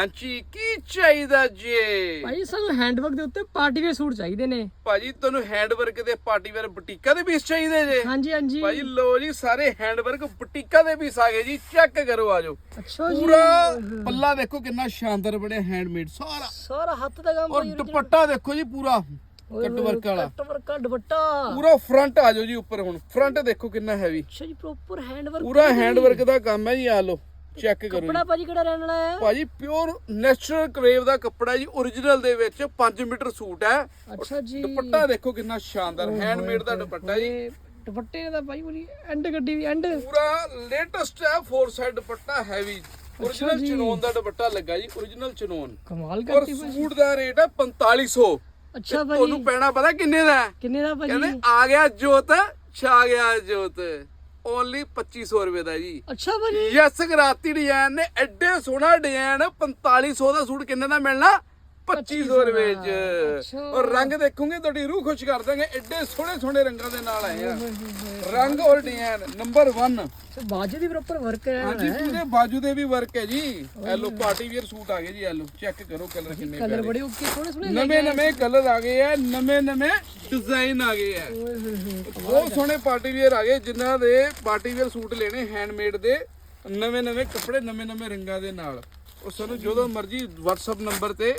ਹਾਂਜੀ ਕੀ ਚਾਹੀਦਾ ਜੀ? ਭਾਈ ਸਾਨੂੰ ਹੈਂਡਵਰਕ ਦੇ ਉੱਤੇ ਪਾਰਟੀ ਵੇਅਰ ਸੂਟ ਚਾਹੀਦੇ ਨੇ। ਭਾਜੀ ਤੁਹਾਨੂੰ ਹੈਂਡਵਰਕ ਦੇ ਪਾਰਟੀ ਵੇਅਰ ਬੁਟੀਕਾਂ ਦੇ ਪੀਸ ਚਾਹੀਦੇ ਜੇ? ਹਾਂਜੀ ਹਾਂਜੀ। ਭਾਜੀ ਲੋ ਜੀ ਸਾਰੇ ਹੈਂਡਵਰਕ ਬੁਟੀਕਾਂ ਦੇ ਪੀਸ ਆ ਗਏ ਜੀ। ਚੈੱਕ ਕਰੋ ਆਜੋ ਅੱਛਾ ਜੀ। ਪੂਰਾ ਪੱਲਾ ਦੇਖੋ ਕਿੰਨਾ ਸ਼ਾਨਦਾਰ ਬਣਿਆ ਹੈਂਡਮੇਡ ਸਾਰਾ। ਸਾਰਾ ਹੱਥ ਦਾ ਕੰਮ ਔਰ ਦੁਪੱਟਾ ਦੇਖੋ ਜੀ ਪੂਰਾ। ਕੱਟ ਵਰਕ ਵਾਲਾ। ਕੱਟ ਵਰਕ ਦੁਪੱਟਾ। ਪੂਰਾ ਫਰੰਟ ਆ ਜਾਓ ਜੀ ਉੱਪਰ ਹੁਣ। ਫਰੰਟ ਦੇਖੋ ਕਿੰਨਾ ਹੈਵੀ ਅੱਛਾ ਜੀ ਪ੍ਰੋਪਰ ਹੈਂਡਵਰਕ ਪੂਰਾ ਹੈਂਡਵਰਕ ਦਾ ਕੰਮ ਹੈ ਜੀ ਆ ਲੋ ਚੈੱਕ ਕਰੋ। ਕੱਪੜਾ ਭਾਜੀ ਕਿਹੜਾ ਰਹਿਣ ਵਾਲਾ ਹੈ ਭਾਜੀ ਪਿਓਰ ਨੈਚੁਰਲ ਕਰੇਵ ਦਾ ਕੱਪੜਾ ਜੀ origignal ਦੇ ਵਿੱਚ 5 ਮੀਟਰ ਸੂਟ ਹੈ। ਅੱਛਾ ਜੀ। ਦੁਪੱਟਾ ਦੇਖੋ ਕਿੰਨਾ ਸ਼ਾਨਦਾਰ ਹੈਂਡਮੇਡ ਦਾ ਦੁਪੱਟਾ ਜੀ। ਦੁਪੱਟੇ ਦਾ ਭਾਈ ਪੂਰੀ ਐਂਡ ਗੱਡੀ ਵੀ ਐਂਡ ਪੂਰਾ ਲੇਟੈਸਟ ਹੈ ਫੋਰ ਸਾਈਡ ਦੁਪੱਟਾ ਹੈਵੀ origignal। ਚਨੋਨ ਦਾ ਦੁਪੱਟਾ ਲੱਗਾ ਜੀ origignal ਚਨੋਨ। ਕਮਾਲ ਕਰਤੀ ਭਾਜੀ। ਸੂਟ ਦਾ ਰੇਟ ਹੈ 4500 ਅੱਛਾ ਤੁਹਾਨੂੰ ਭਾਜੀ। ਪੈਣਾ ਪਤਾ ਕਿੰਨੇ ਦਾ ਕਿੰਨੇ ਦਾ ਕਹਿੰਦੇ ਭਾਜੀ ਆ ਗਿਆ ਜੋਤ ਛਾ ਗਿਆ ਜੋਤ। ਓਨਲੀ 2500 ਰੁਪਏ ਦਾ ਜੀ। ਅੱਛਾ ਭਾਜੀ। ਯਸ ਗਰਾਤੀ ਡਿਜ਼ਾਈਨ ਨੇ। ਐਡੇ ਸੋਹਣਾ ਡਿਜ਼ਾਈਨ 4500 ਦਾ ਸੂਟ ਕਿੰਨੇ ਦਾ ਮਿਲਣਾ? 2500 ਰੁਪਏ ਚ। ਔਰ ਰੰਗ ਦੇਖੋਗੇ ਤੁਹਾਡੀ ਰੂਹ ਖੁਸ਼ ਕਰ ਦਾਂਗੇ। ਐਡੇ ਸੋਹਣੇ ਸੋਹਣੇ ਰੰਗਾਂ ਦੇ ਨਾਲ ਆਏ ਆ। ਰੰਗ ਔਰ ਡਿਜ਼ਾਈਨ ਨੰਬਰ 1 ਅੱਛਾ ਬਾਜੂ ਦੀ ਪ੍ਰੋਪਰ ਵਰਕ ਹੈ। ਹਾਂਜੀ ਪੂਰੇ ਬਾਜੂ ਦੇ ਵੀ ਵਰਕ ਹੈ ਜੀ। ਐਲੋ ਪਾਰਟੀ ਵੀਅਰ ਸੂਟ ਆ ਗਏ ਜੀ ਐਲੋ ਚੈੱਕ ਕਰੋ ਕਲਰ ਕਿੰਨੇ ਕਲਰ ਬੜੇ ਓਕੇ ਸੋਹਣੇ ਸੋਹਣੇ ਨਵੇਂ ਨਵੇਂ ਕਲਰ ਆ ਗਏ ਆ ਨਵੇਂ ਨਵੇਂ ਡਿਜ਼ਾਈਨ ਆ ਗਏ ਆ। ਓਏ ਹੋਏ ਹੋਏ। ਬਹੁਤ ਸੋਹਣੇ ਪਾਰਟੀ ਵੀਅਰ ਆ ਗਏ ਜਿਨ੍ਹਾਂ ਦੇ ਪਾਰਟੀ ਵੀਅਰ ਸੂਟ ਲੈਣੇ ਹੈਂਡਮੇਡ ਦੇ ਨਵੇਂ ਨਵੇਂ ਕੱਪੜੇ ਨਵੇਂ ਨਵੇਂ ਰੰਗਾਂ ਦੇ ਨਾਲ। ਉਹ ਸਾਨੂੰ ਜਦੋਂ ਮਰਜ਼ੀ WhatsApp ਨੰਬਰ ਤੇ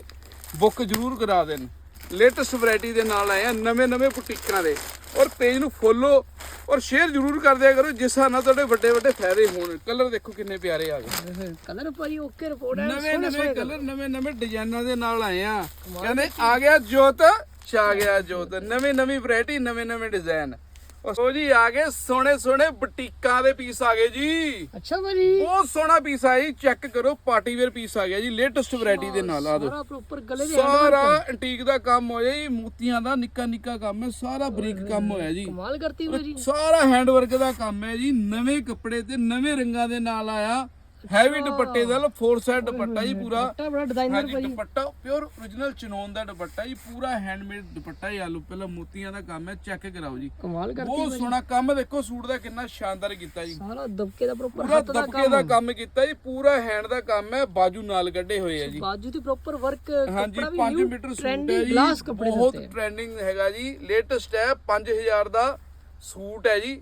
ਬੁੱਕ ਜ਼ਰੂਰ ਕਰਾ ਦੇਣ। ਲੇਟੈਸਟ ਵੈਰਾਈਟੀ ਦੇ ਨਾਲ ਆਏ ਆ ਨਵੇਂ ਨਵੇਂ ਬੁਟੀਕਾਂ ਦੇ। ਔਰ ਪੇਜ ਨੂੰ ਫੋਲੋ ਔਰ ਸ਼ੇਅਰ ਜ਼ਰੂਰ ਕਰ ਦਿਆ ਕਰੋ ਜਿਸ ਨਾਲ ਤੁਹਾਡੇ ਵੱਡੇ ਵੱਡੇ ਫਾਇਦੇ ਹੋਣ। ਕਲਰ ਦੇਖੋ ਕਿੰਨੇ ਪਿਆਰੇ ਆ ਗਏ। ਕਲਰ ਭਾਜੀ ਓਕੇ ਰਿਪੋਰਟ ਹੈ ਨਵੇਂ ਨਵੇਂ ਕਲਰ ਨਵੇਂ ਨਵੇਂ ਡਿਜ਼ਾਈਨਾਂ ਦੇ ਨਾਲ ਆਏ ਆ। ਕਹਿੰਦੇ ਆ ਗਿਆ ਜੋਤ ਛਾ ਗਿਆ ਜੋਤ। ਨਵੀਂ ਨਵੀਂ ਵੈਰਾਈਟੀ ਨਵੇਂ ਨਵੇਂ ਡਿਜ਼ਾਈਨ ਉਹ ਜੀ ਆ ਗਏ ਸੋਹਣੇ ਸੋਹਣੇ ਬੁਟੀਕਾਂ ਦੇ ਪੀਸ ਆ ਗਏ ਜੀ। ਅੱਛਾ ਭਾਜੀ। ਬਹੁਤ ਸੋਹਣਾ ਪੀਸ ਆ ਜੀ ਚੈੱਕ ਕਰੋ ਪਾਰਟੀ ਵੇਅਰ ਪੀਸ ਆ ਗਿਆ ਜੀ ਲੇਟੈਸਟ ਵੈਰਾਈਟੀ ਦੇ ਨਾਲ ਆ ਦੋ ਸਾਰਾ ਪ੍ਰੋਪਰ ਗਲੇ ਦੇ ਸਾਰਾ ਐਂਟੀਕ ਦਾ ਕੰਮ ਹੋਇਆ ਜੀ ਮੋਤੀਆਂ ਦਾ ਨਿੱਕਾ ਨਿੱਕਾ ਕੰਮ ਹੈ ਸਾਰਾ ਬਰੀਕ ਕੰਮ ਹੋਇਆ ਜੀ। ਕਮਾਲ ਕਰਤੀ ਭਾਜੀ ਸਾਰਾ ਹੈਂਡਵਰਕ ਦਾ ਕੰਮ ਹੈ ਜੀ ਨਵੇਂ ਕੱਪੜੇ ਤੇ ਨਵੇਂ ਰੰਗਾਂ ਦੇ ਨਾਲ ਆਇਆ। ਹੈਵੀ ਦੁਪੱਟੇ ਦਾ ਫੋਰ ਸਾਈਡ ਦੁਪੱਟਾ ਜੀ ਪੂਰਾ। ਬੜਾ ਡਿਜ਼ਾਈਨਰ ਦੁਪੱਟਾ ਪਿਓਰ origignal ਚਨੋਨ ਦਾ ਦੁਪੱਟਾ ਜੀ ਪੂਰਾ ਹੈਂਡਮੇਡ ਦੁਪੱਟਾ ਹੀ ਆਲੂ ਪਹਿਲਾਂ ਮੋਤੀਆਂ ਦਾ ਕੰਮ ਹੈ ਚੈੱਕ ਕਰਾਓ ਜੀ। ਕਮਾਲ ਕਰਤੀ ਬਹੁਤ ਸੋਹਣਾ ਕੰਮ ਦੇਖੋ ਸੂਟ ਦਾ ਕਿੰਨਾ ਸ਼ਾਨਦਾਰ ਕੀਤਾ ਜੀ। ਸਾਰਾ ਦਬਕੇ ਦਾ ਪ੍ਰੋਪਰ ਪੂਰਾ ਹੱਥ ਦਾ ਦਬਕੇ ਦਾ ਕੰਮ। ਕੀਤਾ ਜੀ ਪੂਰਾ ਹੈਂਡ ਦਾ ਕੰਮ ਹੈ ਬਾਜੂ ਨਾਲ ਕੱਢੇ ਹੋਏ ਆ ਜੀ। ਬਾਜੂ ਦੀ ਪ੍ਰੋਪਰ ਵਰਕ ਹਾਂਜੀ ਕੱਪੜਾ ਵੀ 5 ਮੀਟਰ ਸੂਟ ਹੈ ਜੀ ਬਹੁਤ ਟ੍ਰੈਂਡਿੰਗ ਹੈਗਾ ਜੀ। ਲੇਟੈਸਟ ਹੈ 5000 ਦਾ ਸੂਟ ਹੈ ਜੀ।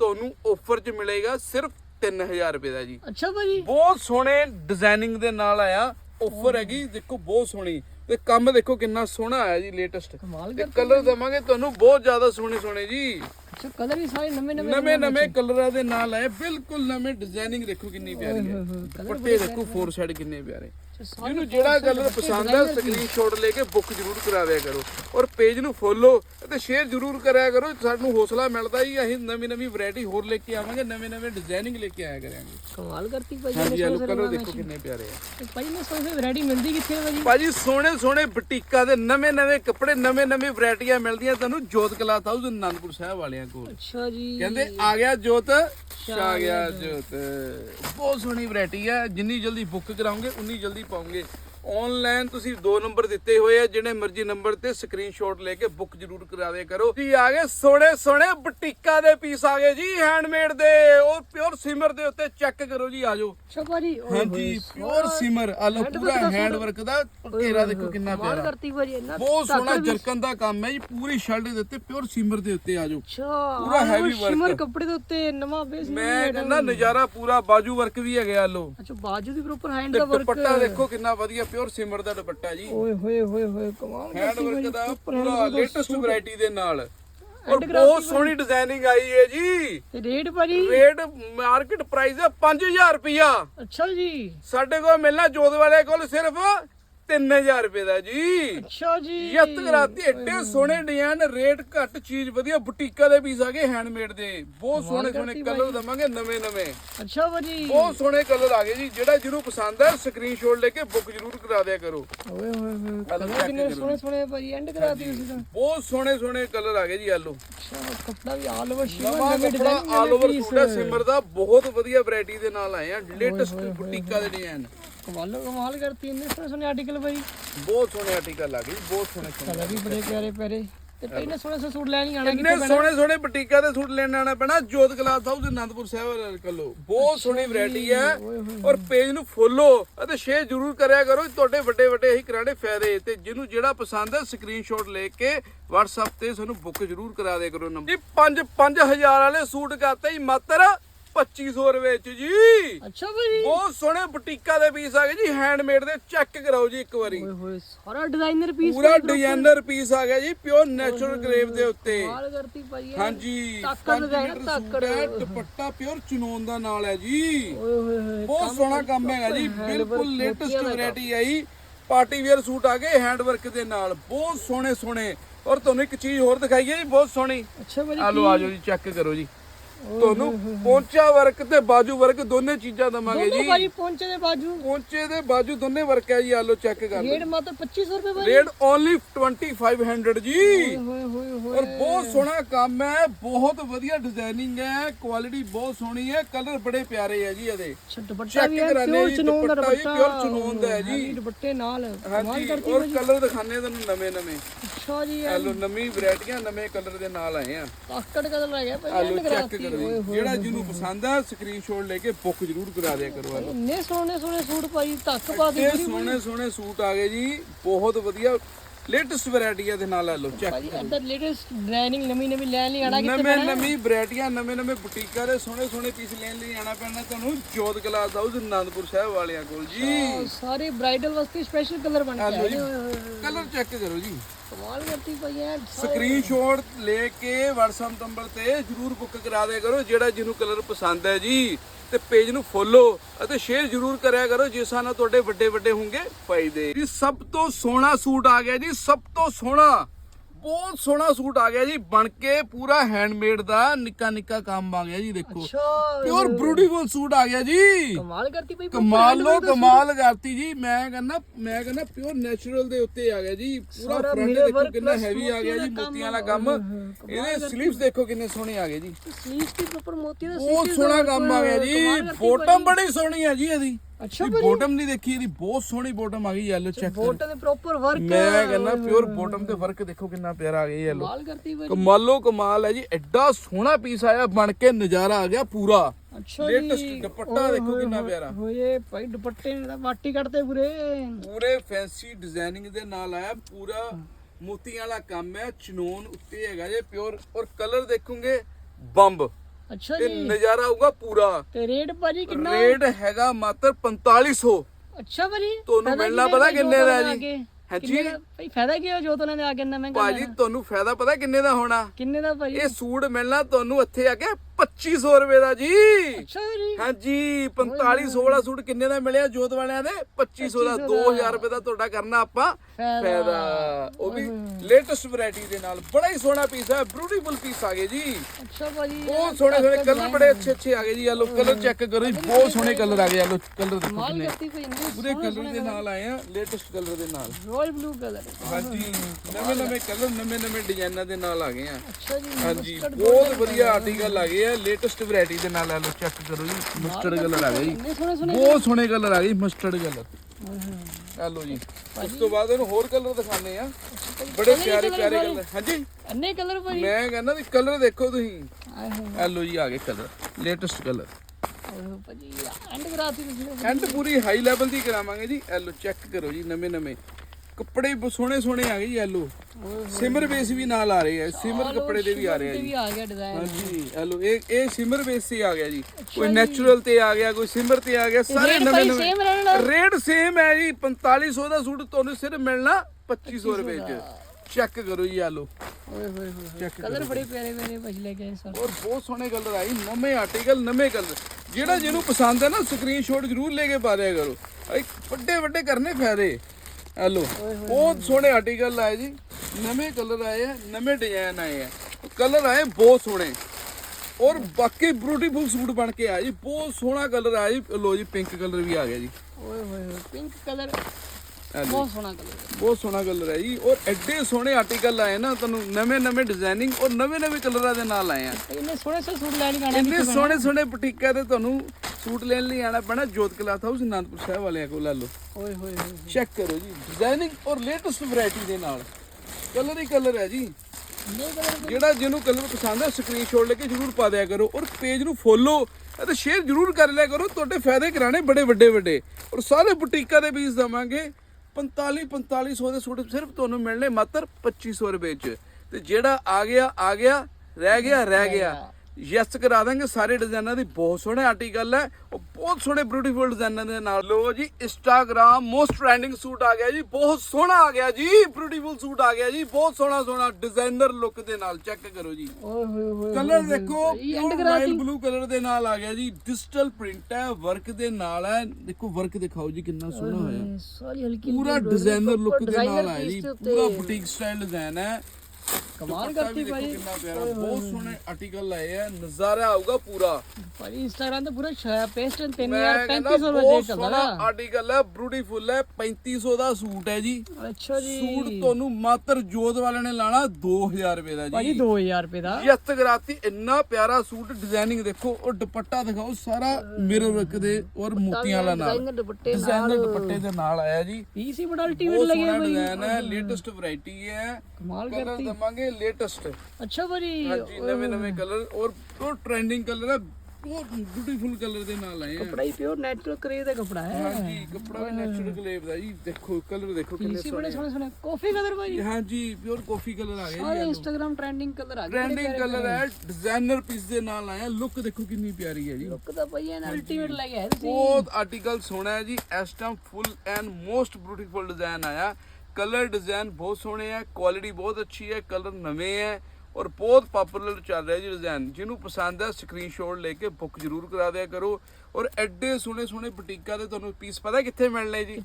ਤੁਹਾਨੂੰ ਆਫਰ 'ਚ ਮਿਲੇਗਾ ਸਿਰਫ 3000 ਰੁਪਏ ਦਾ ਜੀ। ਅੱਛਾ ਭਾਜੀ। ਬਹੁਤ ਸੋਹਣੇ ਡਿਜ਼ਾਈਨਿੰਗ ਦੇ ਨਾਲ ਆਇਆ। ਆਫਰ ਹੈਗੀ ਦੇਖੋ ਬਹੁਤ ਸੋਹਣੀ। ਤੇ ਕੰਮ ਦੇਖੋ ਕਿੰਨਾ ਸੋਹਣਾ ਆਇਆ ਜੀ ਲੇਟੈਸਟ ਕਮਾਲ ਤੇ ਕਲਰ ਦਵਾਂਗੇ ਤੁਹਾਨੂੰ ਬਹੁਤ ਜ਼ਿਆਦਾ ਸੋਹਣੇ ਸੋਹਣੇ ਜੀ। ਅੱਛਾ ਕਲਰ ਵੀ ਸਾਰੇ ਨਵੇਂ ਨਵੇਂ ਨਵੇਂ ਨਵੇਂ ਕਲਰਾਂ ਦੇ ਨਾਲ ਆਏ ਬਿਲਕੁਲ ਨਵੇਂ ਡਿਜ਼ਾਈਨਿੰਗ ਦੇਖੋ ਕਿੰਨੀ ਪਿਆਰੀ ਹੈ। ਦੁਪੱਟੇ ਦੇਖੋ ਫੋਰ ਸਾਈਡ ਕਿੰਨੇ ਪਿਆਰੇ। ਜਿਹਨੂੰ ਜਿਹੜਾ ਕਲਰ ਪਸੰਦ ਹੈ ਸਕਰੀਨਸ਼ਾਟ ਲੈ ਕੇ ਬੁੱਕ ਜ਼ਰੂਰ ਕਰਾਵਿਆ ਕਰੋ ਔਰ ਪੇਜ ਨੂੰ ਫੋਲੋ ਅਤੇ ਸ਼ੇਅਰ ਜ਼ਰੂਰ ਕਰਿਆ ਕਰੋ। ਸਾਨੂੰ ਹੌਸਲਾ ਮਿਲਦਾ ਹੀ ਅਸੀਂ ਨਵੀਂ ਨਵੀਂ ਵੈਰਾਈਟੀ ਹੋਰ ਲੈ ਕੇ ਆਵਾਂਗੇ ਨਵੇਂ ਨਵੇਂ ਡਿਜ਼ਾਈਨਿੰਗ ਲੈ ਕੇ ਆਇਆ ਕਰਾਂਗੇ। ਕਮਾਲ ਕਰਤੀ ਭਾਜੀ ਹਾਂਜੀ ਨੇ ਆਲੂ ਸੋਹਣੇ ਕਲਰ ਸੋਹਣੇ ਦੇਖੋ ਕਿੰਨੇ ਪਿਆਰੇ ਆ। ਭਾਜੀ ਮੈਂ ਸੋਚਿਆ ਵੈਰਾਈਟੀ ਮਿਲਦੀ ਕਿੱਥੇ ਭਾਜੀ ਭਾਜੀ ਸੋਹਣੇ ਸੋਹਣੇ ਬੁਟੀਕਾਂ ਦੇ ਨਵੇਂ ਨਵੇਂ ਕੱਪੜੇ ਨਵੇਂ ਨਵੇਂ ਵੈਰਾਈਟੀਆਂ ਮਿਲਦੀਆਂ ਤੁਹਾਨੂੰ ਜੋਤ ਕਲਾ ਹਾਊਸ ਅਨੰਦਪੁਰ ਸਾਹਿਬ ਵਾਲਿਆਂ ਕੋਲ। ਅੱਛਾ ਜੀ। ਕਹਿੰਦੇ ਆ ਗਿਆ ਜੋਤ ਛਾ ਗਿਆ ਜੋਤ। ਬਹੁਤ ਸੋਹਣੀ ਵੈਰਾਈਟੀ ਹੈ ਜਿੰਨੀ ਜਲਦੀ ਬੁੱਕ ਕਰਾਉਂਗੇ ਉਨੀ ਜਲਦੀ ਪਾਉਂਗੇ ਆਨਲਾਈਨ ਤੁਸੀਂ ਦੋ ਨੰਬਰ ਦਿੱਤੇ ਹੋਏ ਆ ਜਿਹੜੇ ਮਰਜ਼ੀ ਨੰਬਰ ਤੇ ਸਕਰੀਨਸ਼ਾਟ ਲੈ ਕੇ ਬੁੱਕ ਜ਼ਰੂਰ ਕਰਾ ਦਿਆ ਕਰੋ। ਜੀ ਆ ਗਏ ਸੋਹਣੇ ਸੋਹਣੇ ਬੁਟੀਕਾਂ ਦੇ ਪੀਸ ਆ ਗਏ ਜੀ ਹੈਂਡਮੇਡ ਦੇ। ਉਹ ਪਿਓਰ ਸਿਮਰ ਦੇ ਉੱਤੇ ਚੈੱਕ ਕਰੋ ਜੀ ਆਜੋ ਭਾਜੀ ਓਏ ਹਾਂਜੀ ਪਿਓਰ ਸਿਮਰ ਆ ਲੋ ਪੂਰਾ ਹੈਂਡ ਵਰਕ ਦਾ ਘੇਰਾ ਦੇਖੋ ਕਿੰਨਾ ਪਿਆਰਾ। ਬਹੁਤ ਸੋਹਣਾ ਜਰਕਨ ਦਾ ਕੰਮ ਹੈ ਜੀ ਪੂਰੀ ਸ਼ਰਟ ਦੇ ਉੱਤੇ ਪਿਓਰ ਸਿਮਰ ਦੇ ਉੱਤੇ ਆਜੋ ਅੱਛਾ ਪੂਰਾ ਆਹ heavy work ਸ਼ਿਮਰ ਹੈ। ਕੱਪੜੇ ਦੇ ਉੱਤੇ ਨਵਾਂ ਬੇਸ ਮੈਂ ਕਹਿੰਦਾ ਨਜ਼ਾਰਾ ਪੂਰਾ ਬਾਜੂ ਵਰਕ ਵੀ ਹੈਗਾ ਲੋ ਅੱਛਾ ਬਾਜੂ ਦੀ ਪ੍ਰੋਪਰ ਹੈਂਡ ਤੇ ਦਾ ਵਰਕ ਦੁਪੱਟਾ ਦੇਖੋ ਕਿੰਨਾ ਵਧੀਆ ਪਿਓਰ ਸਿਮਰ ਦਾ ਦੁਪੱਟਾ ਜੀ। ਓਏ ਹੋਏ ਹੋਏ ਹੋਏ ਕਮਾਲ ਹੈਂਡ ਕਰਤੀ ਵਰਕ ਦਾ ਪੂਰਾ ਲੇਟੈਸਟ ਵੈਰਾਈਟੀ ਦੇ ਨਾਲ। ਔਰ ਬਹੁਤ ਸੋਹਣੀ ਡਿਜ਼ਾਈਨਿੰਗ ਆਈ ਹੈ ਜੀ। ਤੇ ਰੇਟ ਭਾਜੀ? ਰੇਟ ਮਾਰਕੀਟ ਪ੍ਰਾਈਸ ਹੈ 5000 ਰੁਪਿਆ ਅੱਛਾ ਜੀ। ਸਾਡੇ ਕੋਲ ਮਿਲਣਾ ਜੋਧ ਵਾਲੇ ਕੋਲ ਸਿਰਫ 3000 ਰੁਪਏ ਦਾ ਜੀ। ਅੱਛਾ ਜੀ। ਯਤ ਕਰਾਤੀ ਐਡੇ ਸੋਹਣੇ ਡਿਜ਼ਾਈਨ ਰੇਟ ਘੱਟ ਚੀਜ਼ ਵਧੀਆ ਬੁਟੀਕਾਂ ਦੇ ਪੀਸ ਆ ਗਏ ਹੈਂਡਮੇਡ ਦੇ। ਬਹੁਤ ਸੋਹਣੇ ਸੋਹਣੇ ਕਲਰ ਦਵਾਂਗੇ ਨਵੇਂ ਨਵੇਂ। ਅੱਛਾ ਭਾਜੀ ਬਹੁਤ ਸੋਹਣੇ ਕਲਰ ਆ ਗਏ ਜੀ। ਜਿਹੜਾ ਜਿਹਨੂੰ ਪਸੰਦ ਹੈ ਸਕਰੀਨਸ਼ਾਟ ਲੈ ਕੇ ਬੁੱਕ ਜ਼ਰੂਰ ਕਰਾ ਦਿਆ ਕਰੋ। ਓਏ ਹੋਏ ਹੋਏ ਕਲਰ ਕਿੰਨੇ ਸੋਹਣੇ ਸੋਹਣੇ ਭਾਜੀ ਐਂਡ ਕਰਾਤੀ ਤੁਸੀਂ ਤਾਂ। ਬਹੁਤ ਸੋਹਣੇ ਸੋਹਣੇ ਕਲਰ ਆ ਗਏ ਜੀ ਆਲੂ। ਅੱਛਾ ਕੱਪੜਾ ਵੀ ਆਲ ਓਵਰ ਸ਼ਿਮਰ ਨਵਾਂ ਨਵੇਂ ਕੱਪੜਾ ਡਿਜ਼ਾਈਨ ਆਲ ਓਵਰ ਸੂਟ ਹੈ ਸਿਮਰ ਦਾ ਬਹੁਤ ਵਧੀਆ ਵੈਰਾਈਟੀ ਦੇ ਨਾਲ ਆਏ ਆ। ਲੇਟੈਸਟ ਬੁਟੀਕਾਂ ਦੇ ਡਿਜ਼ਾਈਨ ਕਮਾਲ ਕਮਾਲ ਕਰਤੀ ਇੰਨੇ ਸੋਹਣੇ ਸੋਹਣੇ ਆਰਟੀਕਲ ਭਾਜੀ ਬਹੁਤ ਸੋਹਣੇ ਆਰਟੀਕਲ ਆ ਗਏ ਬਹੁਤ ਸੋਹਣੇ ਸੋਹਣੇ ਕਲਰ ਵੀ ਬੜੇ ਪਿਆਰੇ ਪਿਆਰੇ। ਤੇ ਪਹਿਲੇ ਸੋਹਣੇ ਸੋਹਣੇ ਸੂਟ ਲੈਣ ਹੀ ਆਣਾ ਇੰਨੇ ਸੋਹਣੇ ਸੋਹਣੇ ਬੁਟੀਕਾਂ ਦੇ ਸੂਟ ਲੈਣ ਆਣਾ ਪੈਣਾ ਜੋਤ ਕਲਾਸ ਹਾਊਸ ਅਨੰਦਪੁਰ ਸਾਹਿਬ ਕੱਲੋ ਬਹੁਤ ਸੋਹਣੀ ਵੈਰਾਈਟੀ ਹੈ ਔਰ ਪੇਜ ਨੂੰ ਫੋਲੋ ਅਤੇ ਸ਼ੇਅਰ ਜ਼ਰੂਰ ਕਰਿਆ ਕਰੋ। ਤੁਹਾਡੇ ਵੱਡੇ ਵੱਡੇ ਇਹੀ ਕਰਾਣੇ ਫਾਇਦੇ। ਤੇ ਜਿਹਨੂੰ ਜਿਹੜਾ ਪਸੰਦ ਹੈ ਸਕਰੀਨਸ਼ਾਟ ਲੈ ਕੇ WhatsApp ਤੇ ਸਾਨੂੰ ਬੁੱਕ ਜ਼ਰੂਰ ਕਰਾ ਦਿਆ ਕਰੋ ਨੰਬਰ। ਜੀ 5 5000 ਵਾਲੇ ਸੂਟ ਕਰਤੇ ਹੀ ਮਾਤਰ। 2500 ਰੁਪਏ ਚ ਜੀ। ਅੱਛਾ ਭਾਜੀ ਬਹੁਤ ਸੋਹਣੇ ਬੁਟੀਕਾਂ ਦੇ ਪੀਸ ਆ ਗਏ ਜੀ ਹੈਂਡਮੇਡ ਦੇ। ਚੈੱਕ ਕਰਾਓ ਜੀ ਇੱਕ ਵਾਰੀ। ਓਏ ਹੋਏ ਸਾਰਾ ਡਿਜ਼ਾਈਨਰ ਪੀਸ ਪੂਰਾ ਡਿਜ਼ਾਈਨਰ ਪੀਸ ਆ। ਗਿਆ ਜੀ ਪਿਓਰ ਨੈਚੁਰਲ ਗ੍ਰੇਵ ਦੇ ਉੱਤੇ। ਮਾਲ ਕਰਤੀ ਭਾਈ ਇਹ। ਹਾਂਜੀ ਤਾਕੜ ਤਾਕੜ। ਦੁਪੱਟਾ ਪਿਓਰ ਚਨੋਨ ਦਾ ਨਾਲ ਹੈ ਜੀ। ਓਏ ਹੋਏ ਹੋਏ ਬਹੁਤ ਸੋਹਣਾ ਕੰਮ ਹੈਗਾ ਜੀ ਬਿਲਕੁਲ ਲੇਟੈਸਟ ਵੈਰਾਈਟੀ ਆਈ ਪਾਰਟੀ ਵੇਅਰ ਸੂਟ ਆ ਗਏ ਹੈਂਡ ਵਰਕ ਦੇ ਨਾਲ। ਬਹੁਤ ਸੋਹਣੇ ਸੋਹਣੇ। ਔਰ ਤੁਹਾਨੂੰ ਇੱਕ ਚੀਜ਼ ਹੋਰ ਦਿਖਾਈਏ ਜੀ ਬਹੁਤ ਸੋਹਣੀ। ਅੱਛਾ ਭਾਜੀ ਆ ਲਓ ਆ ਜਾਓ ਜੀ ਚੈੱਕ ਕਰੋ ਜੀ। ਤੁਹਾਨੂੰ ਪੌਂਚਾ ਵਰਕ ਤੇ ਬਾਜੂ ਵਰਕ ਦੋਨੇ ਚੀਜ਼ਾਂ ਦਵਾਂਗੇ ਦੋਨੋਂ ਜੀ। ਭਾਜੀ ਪਹੁੰਚੇ ਦੇ ਬਾਜੂ। ਪੌਂਚੇ ਦੇ ਬਾਜੂ ਦੋਨੇ ਵਰਕ ਹੈ ਜੀ ਆ ਲਓ ਚੈੱਕ ਕਰ ਲਓ। ਰੇਟ ਮਾତ୍ର 2500 ਰੁਪਏ ਭਾਜੀ ਰੇਟ ਓਨਲੀ 2500 ਜੀ। ਹੋਏ ਹੋਏ ਹੋਏ। ਔਰ ਬਹੁਤ ਸੋਹਣਾ ਕੰਮ ਹੈ ਬਹੁਤ ਵਧੀਆ ਡਿਜ਼ਾਈਨਿੰਗ ਹੈ ਕੁਆਲਿਟੀ ਬਹੁਤ ਸੋਹਣੀ ਹੈ ਕਲਰ ਬੜੇ ਪਿਆਰੇ ਹੈ ਜੀ ਇਹਦੇ। ਦੁਪੱਟਾ ਵੀ ਹੈ ਪਿਓਰ ਚਨੋਨ ਦਾ ਦੁਪੱਟਾ pure ਚਨੋਨ ਦਾ ਹੈ ਜੀ। ਦੁਪੱਟੇ ਨਾਲ ਹਾਂਜੀ ਔਰ ਕਲਰ ਦਿਖਾਣੇ ਤੁਹਾਨੂੰ ਨਵੇਂ ਨਵੇਂ। ਅੱਛਾ ਜੀ ਆ ਲੋ ਨਵੀਂ ਵੈਰਾਈਟੀਆਂ ਨਵੇਂ ਕਲਰ ਦੇ ਨਾਲ ਆਏ ਆ। ਤਾਕੜ ਕਲਰ ਗਿਆ ਆ ਲੋ ਐਂਡ ਚੈੱਕ ਕਰੋ ਜਿਹੜਾ ਜਿਹਨੂੰ ਪਸੰਦ ਆ ਸਕਰੀਨਸ਼ਾਟ ਲੈ ਕੇ ਬੁੱਕ ਜ਼ਰੂਰ ਕਰਾ ਦਿਆ ਕਰੋ ਇੰਨੇ ਸੋਹਣੇ ਸੋਹਣੇ ਸੂਟ ਭਾਈ ਧੱਕ ਪਾ ਦੇ ਇਹ ਸੋਹਣੇ ਸੋਹਣੇ ਸੂਟ ਆ ਗਏ ਜੀ ਬਹੁਤ ਵਧੀਆ। ਲੇਟੈਸਟ ਵੈਰਾਈਟੀਆਂ ਦੇ ਨਾਲ ਲੋ ਚੈੱਕ ਭਾਜੀ ਅੰਦਰ ਲੇਟੈਸਟ ਡਿਜ਼ਾਈਨਿੰਗ ਨਵੀਂ ਨਵੀਂ ਲੈਣ ਲਈ ਆਣਾ ਕਿਤੇ ਨਵੇਂ ਨਵੀਂ ਵੈਰਾਈਟੀਆਂ ਨਵੇਂ ਨਵੇਂ ਬੁਟੀਕਾਂ ਦੇ ਸੋਹਣੇ ਸੋਹਣੇ ਪੀਸ ਲੈਣ ਲਈ ਆਣਾ ਪੈਣਾ ਤੁਹਾਨੂੰ ਜੋਤ ਕਲਾਸ ਹਾਊਸ ਅਨੰਦਪੁਰ ਸਾਹਿਬ ਵਾਲਿਆਂ ਕੋਲ ਜੀ। ਸਾਰੇ ਬ੍ਰਾਈਡਲ ਵਾਸਤੇ ਸਪੈਸ਼ਲ ਕਲਰ ਬਣ ਕੇ ਆਏ ਨੇ ਓਏ ਹੋਏ ਹੋਏ। ਕਲਰ ਚੈੱਕ ਕਰੋ ਜੀ। ਕਮਾਲ ਕਰਤੀ ਭਾਈ ਐ ਸਕਰੀਨਸ਼ਾਟ ਲੈ ਕੇ WhatsApp ਨੰਬਰ ਤੇ ਜਰੂਰ ਬੁੱਕ ਕਰਾ ਦਿਆ ਕਰੋ ਜਿਹੜਾ ਜਿਹਨੂੰ ਕਲਰ ਪਸੰਦ ਹੈ ਜੀ। ਤੇ ਪੇਜ ਨੂੰ ਫੋਲੋ ਅਤੇ ਸ਼ੇਅਰ ਜਰੂਰ ਕਰਿਆ ਕਰੋ ਜਿਸ ਨਾਲ ਤੁਹਾਡੇ ਵੱਡੇ ਵੱਡੇ ਹੋਣਗੇ ਫਾਇਦੇ। ਜੀ, ਸਭ ਤੋਂ ਸੋਹਣਾ ਸੂਟ ਆ ਗਿਆ ਜੀ, ਸਭ ਤੋਂ ਸੋਹਣਾ। ਬਹੁਤ ਸੋਹਣਾ ਸੂਟ ਆ ਗਿਆ ਜੀ ਬਣ ਕੇ ਪੂਰਾ ਹੈਂਡਮੇਡ ਦਾ ਨਿੱਕਾ ਨਿੱਕਾ ਕੰਮ ਆ ਗਿਆ ਜੀ ਦੇਖੋ। ਪਿਓਰ ਬਿਊਟੀਫੁਲ ਸੂਟ ਆ ਗਿਆ ਜੀ। ਕਮਾਲ ਕਰਤੀ ਭਾਈ ਕਮਾਲ ਲੋ ਕਮਾਲ ਕਰਤੀ ਜੀ। ਮੈਂ ਕਹਿੰਦਾ ਮੈਂ ਕਹਿੰਦਾ ਪਿਓਰ ਨੈਚੁਰਲ ਦੇ ਉੱਤੇ ਆ ਗਿਆ ਜੀ। ਪੂਰਾ ਫਰੰਟ ਦੇਖੋ ਕਿੰਨਾ ਹੈਵੀ ਆ ਗਿਆ ਜੀ ਮੋਤੀਆਂ ਵਾਲਾ ਕੰਮ। ਇਹਦੇ ਸਲੀਵਸ ਦੇਖੋ ਕਿੰਨੇ ਸੋਹਣੇ ਆ ਗਏ ਜੀ। ਸਲੀਵਸ ਦੀ ਪ੍ਰੋਪਰ ਮੋਤੀ ਦਾ ਬਹੁਤ ਸੋਹਣਾ ਕੰਮ ਆ ਗਿਆ ਜੀ। ਬੋਟਮ ਬੜੀ ਸੋਹਣੀ ਆ ਜੀ ਇਹਦੀ। ਅੱਛਾ ਬੋਟਮ ਨਹੀਂ ਦੇਖੀ ਇਹਦੀ ਬਹੁਤ ਸੋਹਣੀ ਬੋਟਮ ਆ ਗਈ ਯੈਲੋ ਚੈੱਕ ਬੋਟਮ ਦੇ ਪ੍ਰੋਪਰ ਵਰਕ ਮੈਂ ਕਹਿੰਦਾ ਪਿਓਰ ਬੋਟਮ ਤੇ ਵਰਕ ਦੇਖੋ ਕਿੰਨਾ ਪਿਆਰਾ ਆ ਗਿਆ ਯੈਲੋ ਕਮਾਲ ਕਰਤੀ ਭਾਈ ਕਮਾਲੋ ਕਮਾਲ ਹੈ ਜੀ ਐਡਾ ਸੋਹਣਾ ਪੀਸ ਆਇਆ ਬਣ ਕੇ ਨਜ਼ਾਰਾ ਆ ਗਿਆ ਪੂਰਾ। ਅੱਛਾ ਜੀ। ਲੇਟੈਸਟ ਦੁਪੱਟਾ ਦੇਖੋ ਕਿੰਨਾ ਪਿਆਰਾ। ਹੋਏ ਭਾਈ ਦੁਪੱਟੇ ਦਾ ਵਾਟੀ ਕੱਢਦੇ ਪੂਰੇ। ਪੂਰੇ ਫੈਂਸੀ ਡਿਜ਼ਾਈਨਿੰਗ ਦੇ ਨਾਲ ਆਇਆ ਪੂਰਾ ਮੋਤੀਆਂ ਵਾਲਾ ਕੰਮ ਹੈ ਚਨੋਨ ਉੱਤੇ ਹੈਗਾ ਜੇ ਪਿਓਰ ਔਰ ਕਲਰ ਦੇਖੋਗੇ ਬੰਬ। ਅੱਛਾ ਤੇ ਜੀ। ਨਜ਼ਾਰਾ ਆਊਗਾ ਪੂਰਾ। ਤੇ ਰੇਟ ਭਾਜੀ ਕਿੰਨਾ? ਰੇਟ ਹੈਗਾ ਮਾਤਰ 4500 ਅੱਛਾ ਭਾਜੀ ਤੁਹਾਨੂੰ ਫਾਇਦਾ ਮਿਲਣਾ ਕੀ ਪਤਾ ਕਿੰਨੇ ਦਾ ਜੋ? ਜੀ ਹੈ ਕਿੰਨੇ ਦਾ? ਭਾਈ ਫਾਇਦਾ ਕੀ ਹੈ ਜੋ ਤੋਂ ਨੇ ਆ ਕੇ ਇੰਨਾ ਮਹਿੰਗਾ ਭਾਜੀ ਤੁਹਾਨੂੰ ਫਾਇਦਾ ਪਤਾ ਕਿੰਨੇ ਦਾ ਹੋਣਾ? ਕਿੰਨੇ ਦਾ ਭਾਈ ਇਹ ਸੂਟ ਮਿਲਣਾ ਤੁਹਾਨੂੰ ਇੱਥੇ ਆ ਕੇ 2500 ਰੁਪਏ ਦਾ ਜੀ। ਅੱਛਾ ਜੀ। ਹਾਂਜੀ 4500 ਵਾਲਾ ਸੂਟ ਕਿੰਨੇ ਦਾ ਮਿਲਿਆ ਜੋਤ ਵਾਲਿਆਂ ਦੇ? 2500 ਦਾ 2000 ਰੁਪਏ ਦਾ ਤੁਹਾਡਾ ਕਰਨਾ ਆਪਾਂ। ਫਾਇਦਾ। ਉਹ ਵੀ ਲੇਟੈਸਟ ਵੈਰਾਈਟੀ ਦੇ ਨਾਲ। ਬੜਾ ਹੀ ਸੋਹਣਾ ਪੀਸ ਹੈ। ਬਿਊਟੀਫੁਲ ਪੀਸ ਆ ਗਏ ਜੀ। ਅੱਛਾ ਭਾਜੀ ਬਹੁਤ ਸੋਹਣੇ ਸੋਹਣੇ ਕਲਰ ਬੜੇ ਅੱਛੇ ਅੱਛੇ ਆ ਗਏ ਜੀ। ਆ ਲੋ ਕਲਰ ਚੈੱਕ ਕਰੋ ਜੀ। ਬਹੁਤ ਸੋਹਣੇ ਕਲਰ ਆ ਗਏ। ਆ ਲੋ ਦੇਖੋ ਕਿੰਨੇ। ਪੂਰੇ ਕਲਰ ਦੇ ਨਾਲ ਆਏ ਆ ਲੇਟੈਸਟ ਕਲਰ ਦੇ ਨਾਲ। ਰੋਇਲ ਬਲੂ ਕਲਰ ਹਾਂਜੀ ਨਵੇਂ ਨਵੇਂ ਕਲਰ ਨਵੇਂ ਨਵੇਂ ਡਿਜ਼ਾਈਨਾਂ ਦੇ ਨਾਲ ਆ ਗਏ ਆ। ਅੱਛਾ ਜੀ ਹਾਂਜੀ ਬਹੁਤ ਵਧੀਆ ਆਰਟੀਕਲ ਆ ਗਏ ਆ ਲੇਟੈਸਟ ਵੈਰਾਈਟੀ ਦੇ ਨਾਲ ਆ ਲੋ ਚੈੱਕ ਕਰੋ ਜੀ ਮਸਟਰਡ ਕਲਰ ਆ ਗਿਆ ਜੀ ਇੰਨੇ ਸੋਹਣੇ ਸੋਹਣੇ ਬਹੁਤ ਸੋਹਣੇ ਕਲਰ ਆ ਗਏ ਮਸਟਰਡ ਕਲਰ ਆ ਲੋ ਜੀ। ਉਸ ਤੋਂ ਬਾਅਦ ਇਹਨੂੰ ਹੋਰ ਕਲਰ ਦਿਖਾਣੇ ਆ ਬੜੇ ਪਿਆਰੇ ਪਿਆਰੇ ਕਲਰ ਹਾਂਜੀ? ਇੰਨੇ ਕਲਰ ਭਾਜੀ। ਮੈਂ ਕਹਿੰਦਾ ਵੀ ਕਲਰ ਦੇਖੋ ਤੁਸੀਂ। ਆ ਲੋ ਜੀ ਆ ਗਏ ਕਲਰ ਲੇਟੈਸਟ ਕਲਰ ਭਾਜੀ ਐਂਡ ਕਰਾਤੀ ਤੁਸੀਂ ਐਂਡ ਪੂਰੀ ਹਾਈ ਲੈਵਲ ਦੀ ਕਰਾਵਾਂਗੇ ਜੀ। ਐਲੋ ਚੈੱਕ ਕਰੋ ਜੀ ਨਵੇਂ ਨਵੇਂ ਕੱਪੜੇ ਸੋਹਣੇ ਸੋਹਣੇ ਆ ਗਏ ਜੀ ਐਲੋ ਸਿਮਰ ਬੇਸ ਵੀ ਨਾਲ ਆ ਰਹੇ ਆ ਸਿਮਰ ਕੱਪੜੇ ਦੇ ਵੀ ਆ ਰਹੇ ਆ ਤੇ ਜੀ। ਵੀ ਆ ਗਿਆ ਡਿਜ਼ਾਈਨ ਹਾਂਜੀ ਐਲੋ ਇਹ ਇਹ ਸਿਮਰ ਬੇਸ ਤੇ ਆ ਗਿਆ ਜੀ। ਕੋਈ ਨੈਚੁਰਲ ਤੇ ਆ ਗਿਆ ਕੋਈ ਸਿਮਰ ਤੇ ਆ ਗਿਆ ਸਾਰੇ ਨਵੇਂ ਭਾਈ ਨਵੇਂ। ਰਹਿਣਾ ਰੇਟ ਸੇਮ ਹੈ ਜੀ 4500 ਦਾ ਸੂਟ ਤੁਹਾਨੂੰ ਸਿਰਫ ਮਿਲਣਾ 2500 ਰੁਪਏ ਚ। ਚੈੱਕ ਕਰੋ ਜੀ ਐਲੋ ਓਏ ਹੋਏ ਹੋਏ ਕਲਰ ਬੜੇ ਪਿਆਰੇ ਪਿਆਰੇ ਭਾਜੀ ਲੈ ਕੇ ਆਏ ਸਰ ਔਰ ਬਹੁਤ ਸੋਹਣੇ ਕਲਰ ਆਈ ਨਵੇਂ ਆਰਟੀਕਲ ਨਵੇਂ ਕਲਰ ਜਿਹੜਾ ਜਿਹਨੂੰ ਪਸੰਦ ਹੈ ਨਾ ਸਕਰੀਨਸ਼ਾਟ ਜ਼ਰੂਰ ਲੈ ਕੇ ਪਾ ਦਿਆ ਕਰੋ। ਇਹ ਵੱਡੇ ਵੱਡੇ ਕਰਨੇ ਫਾਇਦੇ। ਹੈਲੋ। ਬਹੁਤ ਸੋਹਣੇ ਆਰਟੀਕਲ ਆਏ ਜੀ। ਨਵੇਂ ਕਲਰ ਆਏ ਆ ਨਵੇਂ ਡਿਜ਼ਾਈਨ ਆਏ ਆ। ਕਲਰ ਆਏ ਬਹੁਤ ਸੋਹਣੇ। ਔਰ ਬਾਕੀ ਬਿਊਟੀਫੁਲ ਸੂਟ ਬਣ ਕੇ ਆਇਆ ਜੀ। ਬਹੁਤ ਸੋਹਣਾ ਕਲਰ ਆਇਆ ਜੀ। ਲੋ ਜੀ ਪਿੰਕ ਕਲਰ ਵੀ ਆ ਗਿਆ ਜੀ। ਓਏ ਹੋਏ ਹੋਏ ਪਿੰਕ ਕਲਰ। ਹੈਲੋ ਬਹੁਤ ਸੋਹਣਾ ਕਲਰ ਬਹੁਤ ਸੋਹਣਾ ਕਲਰ ਹੈ ਜੀ। ਔਰ ਐਡੇ ਸੋਹਣੇ ਆਰਟੀਕਲ ਆਏ ਨਾ ਤੁਹਾਨੂੰ ਨਵੇਂ ਨਵੇਂ ਡਿਜ਼ਾਈਨਿੰਗ ਔਰ ਨਵੇਂ ਨਵੇਂ ਕਲਰਾਂ ਦੇ ਨਾਲ ਆਏ ਆ। ਇੰਨੇ ਸੋਹਣੇ ਸੋਹਣੇ ਸੂਟ ਲੈਣ ਜਾਣਾ ਇੰਨੇ ਸੋਹਣੇ ਸੋਹਣੇ ਬੁਟੀਕਾਂ ਤੇ ਤੁਹਾਨੂੰ ਸੂਟ ਲੈਣ ਲਈ ਆਣਾ ਪੈਣਾ ਜੋਤ ਕਲਾਥ ਹਾਊਸ ਅਨੰਦਪੁਰ ਸਾਹਿਬ ਵਾਲਿਆਂ ਕੋਲ ਲੈ ਲਓ। ਓਏ ਹੋਏ ਹੋਏ ਚੈੱਕ ਕਰੋ ਜੀ। ਡਿਜ਼ਾਈਨਿੰਗ ਔਰ ਲੇਟੈਸਟ ਵੈਰਾਈਟੀ ਦੇ ਨਾਲ। ਕਲਰ ਹੀ ਕਲਰ ਹੈ ਜੀ। ਜਿਹੜਾ ਜਿਹਨੂੰ ਕਲਰ ਪਸੰਦ ਹੈ ਸਕਰੀਨਸ਼ਾਟ ਲੈ ਕੇ ਜਰੂਰ ਪਾ ਦਿਆ ਕਰੋ ਔਰ ਪੇਜ ਨੂੰ ਫੋਲੋ ਅਤੇ ਸ਼ੇਅਰ ਜਰੂਰ ਕਰ ਲਿਆ ਕਰੋ। ਤੁਹਾਡੇ ਫਾਇਦੇ ਕਰਾਣੇ ਬੜੇ ਵੱਡੇ ਵੱਡੇ। ਔਰ ਸਾਰੇ ਬੁਟੀਕਾਂ ਦੇ ਬੀਜ ਦਵਾਂਗੇ। 45 4500 ਦੇ ਸੂਟ ਸਿਰਫ ਤੁਹਾਨੂੰ ਮਿਲਣੇ ਮਾਤਰ 2500 ਰੁਪਏ ਚ। ਤੇ ਜਿਹੜਾ ਆ ਗਿਆ ਆ ਗਿਆ ਰਹਿ ਗਿਆ। ਰਹਿ ਗਿਆ। ਯੈਸ ਕਰਾ ਦਾਂਗੇ। ਸਾਰੇ ਡਿਜ਼ਾਈਨਾਂ ਦੀ ਬਹੁਤ ਸੋਹਣੇ ਆਰਟੀਕਲ ਹੈ। ਉਹ ਬਹੁਤ ਸੋਹਣੇ ਬਿਊਟੀਫੁਲ ਡਿਜ਼ਾਈਨਾਂ ਦੇ ਨਾਲ। ਲੋ ਜੀ ਇੰਸਟਾਗ੍ਰam ਮੋਸਟ ਟ੍ਰੈਂਡਿੰਗ ਸੂਟ ਆ ਗਿਆ ਜੀ। ਬਹੁਤ ਸੋਹਣਾ ਆ ਗਿਆ ਜੀ। ਬਿਊਟੀਫੁਲ ਸੂਟ ਆ ਗਿਆ ਜੀ। ਬਹੁਤ ਸੋਹਣਾ ਸੋਹਣਾ ਡਿਜ਼ਾਈਨਰ ਲੁੱਕ ਦੇ ਨਾਲ। ਚੈੱਕ ਕਰੋ ਜੀ। ਓਏ ਹੋਏ ਹੋਏ ਕਲਰ ਦੇਖੋ। ਰਾਇਲ ਬਲੂ ਕਲਰ ਦੇ ਨਾਲ ਆ ਗਿਆ ਜੀ। ਡਿਜੀਟਲ ਪ੍ਰਿੰਟ ਹੈ। ਵਰਕ ਦੇ ਨਾਲ ਹੈ। ਦੇਖੋ ਵਰਕ ਦਿਖਾਓ ਜੀ ਕਿੰਨਾ ਸੋਹਣਾ ਹੋਇਆ। ਇਹ ਸਾਰੀ ਹਲਕੀ ਪੂਰਾ ਡਿਜ਼ਾਈਨਰ ਲੁੱਕ ਦੇ ਨਾਲ ਆਇਆ ਜੀ। ਪੂਰਾ ਬੁਟੀਕ ਸਟਾਈਲ ਡਿਜ਼ਾਈਨ ਹੈ। ਕਮਾਲ ਦੁਪੱਟਾ ਕਰਤੀ ਦੇਖੋ ਭਾਈ। ਕਿੰਨਾ ਪਿਆਰਾ। ਬਹੁਤ ਸੋਹਣੇ ਆਰਟੀਕਲ ਆਏ ਆ। ਨਜ਼ਾਰਾ ਆਊਗਾ ਪੂਰਾ। ਭਾਈ ਇੰਸਟਾਗ੍ਰਾਮ ਤੇ ਪੂਰਾ ਛਾਇਆ ਪੇਸਟ 3000 ਮੈਂ ਕਹਿੰਦਾ 3500 ਰੁਪਏ ਬਹੁਤ ਚੱਲਦਾ ਸੋਹਣਾ ਨਾ ਆਰਟੀਕਲ ਹੈ ਬਿਊਟੀਫੁਲ ਹੈ 3500 ਦਾ ਸੂਟ ਹੈ ਜੀ। ਅੱਛਾ ਜੀ। ਸੂਟ ਤੁਹਾਨੂੰ ਮਾਤਰ ਜੋਤ ਵਾਲਿਆਂ ਨੇ ਲਾਣਾ 2000 ਰੁਪਏ ਦਾ ਜੀ। 2000 ਰੁਪਏ ਦਾ। ਯਤ ਗਰਾਤੀ ਇੰਨਾ ਪਿਆਰਾ ਸੂਟ ਡਿਜ਼ਾਈਨਿੰਗ ਦੇਖੋ ਉਹ ਦੁਪੱਟਾ ਦਿਖਾਓ ਸਾਰਾ ਮਿਰਰ ਵਰਕ ਦੇ ਔਰ ਮੋਤੀਆਂ ਵਾਲਾ ਨਾਲ। ਦੁਪੱਟੇ ਡਿਜ਼ਾਈਨਰ ਦੁਪੱਟੇ ਦੇ ਨਾਲ ਆਇਆ ਜੀ। ਪੀਸ ਹੀ ਬੜਾ ਅਲਟੀਮੇਟ ਬਹੁਤ ਲੱਗਿਆ ਸੋਹਣਾ ਭਾਈ ਡਿਜ਼ਾਈਨ ਹੈ ਲੇਟੈਸਟ ਵੈਰਾਈਟੀ ਹੈ। ਕਮਾਲ ਕਲਰ ਕਰਤੀ। ਦਵਾਂਗੇ। ਲੇਟੈਸਟ ਅੱਛਾ ਭਾਜੀ ਹਾਂਜੀ ਨਵੇਂ ਨਵੇਂ ਕਲਰ ਔਰ ਉਹ ਟ੍ਰੈਂਡਿੰਗ ਕਲਰ ਹੈ ਬਹੁਤ ਬਿਊਟੀਫੁਲ ਕਲਰ ਦੇ ਨਾਲ ਆਏ ਆ। ਕਪੜਾ ਹੀ ਪਿਓਰ ਨੈਚੁਰਲ ਕਰੇ ਦਾ ਕਪੜਾ ਹੈ। ਹਾਂਜੀ ਕੱਪੜਾ ਵੀ ਨੈਚੁਰਲ ਗਲੇਬ ਦਾ ਜੀ ਦੇਖੋ ਕਲਰ ਦੇਖੋ ਕਿੰਨੇ ਪੀਸ ਹੀ ਸੋਹਣੇ ਬੜੇ ਸੋਹਣੇ ਸੋਹਣੇ। ਕਾਫੀ ਕਲਰ ਭਾਈ ਹਾਂਜੀ ਪਿਓਰ ਕਾਫੀ ਕਲਰ ਆ ਗਿਆ ਸਾਰੇ ਜੀ ਇੰਸਟਾਗ੍ਰਾਮ ਟ੍ਰੈਂਡਿੰਗ ਕਲਰ ਆ ਗਏ। ਟ੍ਰੈਂਡਿੰਗ ਕਲਰ ਹੈ ਡਿਜ਼ਾਈਨਰ ਪੀਸ ਦੇ ਨਾਲ ਆਇਆ ਲੁੱਕ ਦੇਖੋ ਕਿੰਨੀ ਪਿਆਰੀ ਹੈ ਜੀ। ਲੁੱਕ ਤਾਂ ਭਾਈ ਐਨ ਅਲਟੀਮੇਟ ਲੱਗਿਆ ਹੈ ਤੁਸੀਂ। ਬਹੁਤ ਆਰਟੀਕਲ ਸੋਹਣਾ ਹੈ ਜੀ। ਇਸ time full and most beautiful design ਆਇਆ। ਕਲਰ ਡਿਜ਼ਾਈਨ ਬਹੁਤ ਸੋਹਣੇ ਹੈ ਕੁਆਲਿਟੀ ਬਹੁਤ ਅੱਛੀ ਹੈ ਕਲਰ ਨਵੇਂ ਹੈ ਔਰ ਬਹੁਤ ਪਪੂਲਰ ਚੱਲ ਰਿਹਾ ਜੀ ਡਿਜ਼ਾਈਨ ਜਿਹਨੂੰ ਪਸੰਦ ਹੈ ਸਕਰੀਨਸ਼ਾਟ ਲੈ ਕੇ ਬੁੱਕ ਜ਼ਰੂਰ ਕਰਾ ਦਿਆ ਕਰੋ ਔਰ ਐਡੇ ਸੋਹਣੇ ਸੋਹਣੇ ਬੁਟੀਕਾਂ ਦੇ ਤੁਹਾਨੂੰ ਪੀਸ ਪਤਾ ਕਿੱਥੇ ਮਿਲਣੇ ਜੀ?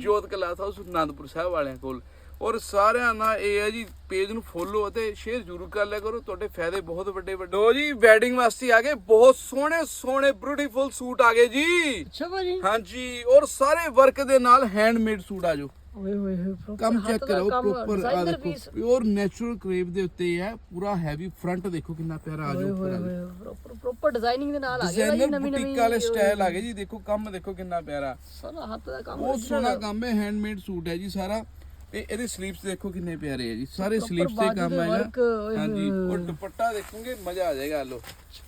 ਜੋਤ ਕਲਾਥ ਹਾਊਸ ਅਨੰਦਪੁਰ ਸਾਹਿਬ ਵਾਲਿਆਂ ਕੋਲ। ਔਰ ਸਾਰਿਆਂ ਨਾਲ ਇਹ ਹੈ ਜੀ ਪੇਜ ਨੂੰ ਫੋਲੋ ਅਤੇ ਸ਼ੇਅਰ ਜ਼ਰੂਰ ਕਰ ਲਿਆ ਕਰੋ। ਤੁਹਾਡੇ ਫਾਇਦੇ ਬਹੁਤ ਵੱਡੇ ਵੱਡੇ। ਹੋ ਜੀ ਵੈਡਿੰਗ ਵਾਸਤੇ ਆ ਗਏ ਬਹੁਤ ਸੋਹਣੇ ਸੋਹਣੇ ਬਿਊਟੀਫੁਲ ਸੂਟ ਆ ਗਏ ਜੀ। ਅੱਛਾ ਭਾਜੀ। ਹਾਂਜੀ ਔਰ ਸਾਰੇ ਵਰਕ ਦੇ ਨਾਲ ਹੈਂਡਮੇਡ ਸੂਟ ਆ ਜੋ ਓਏ ਹੋਏ ਹੋਏ proper ਕੰਮ ਹੱਥ ਚੈੱਕ ਦਾ ਕੰਮ, ਪ੍ਰੋਪਰ ਆ designer ਦੇਖੋ piece। ਪਿਓਰ ਨੈਚੁਰਲ ਕਰੇਵ ਦੇ ਉੱਤੇ ਹੈ ਪੂਰਾ ਹੈਵੀ ਫਰੰਟ ਦੇਖੋ ਕਿੰਨਾ ਪਿਆਰਾ ਆ ਓਏ ਜੋ ਹੋਏ ਹੋਏ ਪ੍ਰੋਪਰ ਪ੍ਰੋਪਰ ਡਿਜ਼ਾਈਨਿੰਗ ਦੇ ਨਾਲ ਆ ਗਿਆ ਡਿਜ਼ਾਈਨਰ ਨਵੀਂ ਨਵੀਂ ਬੁਟੀਕ ਵਾਲੇ ਸਟਾਈਲ ਆ ਗਏ ਜੀ ਦੇਖੋ ਕੰਮ ਦੇਖੋ ਕਿੰਨਾ ਪਿਆਰਾ। ਸਾਰਾ ਹੱਥ ਦਾ ਕੰਮ ਬਹੁਤ ਸੋਹਣਾ ਕੰਮ ਹੈ ਹੈਂਡਮੇਡ ਸੂਟ ਹੈ ਜੀ ਸਾਰਾ। ਤੇ ਇਹਦੇ ਸਲੀਵਸ ਦੇਖੋ ਕਿੰਨੇ ਪਿਆਰੇ ਹੈ ਜੀ ਸਾਰੇ ਸਲੀਵਸ ਤੇ ਕੰਮ ਹੈ ਓਏ ਹਾਂਜੀ ਔਰ ਦੁਪੱਟਾ ਦੇਖੋਗੇ ਮਜ਼ਾ ਆ ਜਾਏਗਾ ਲੋ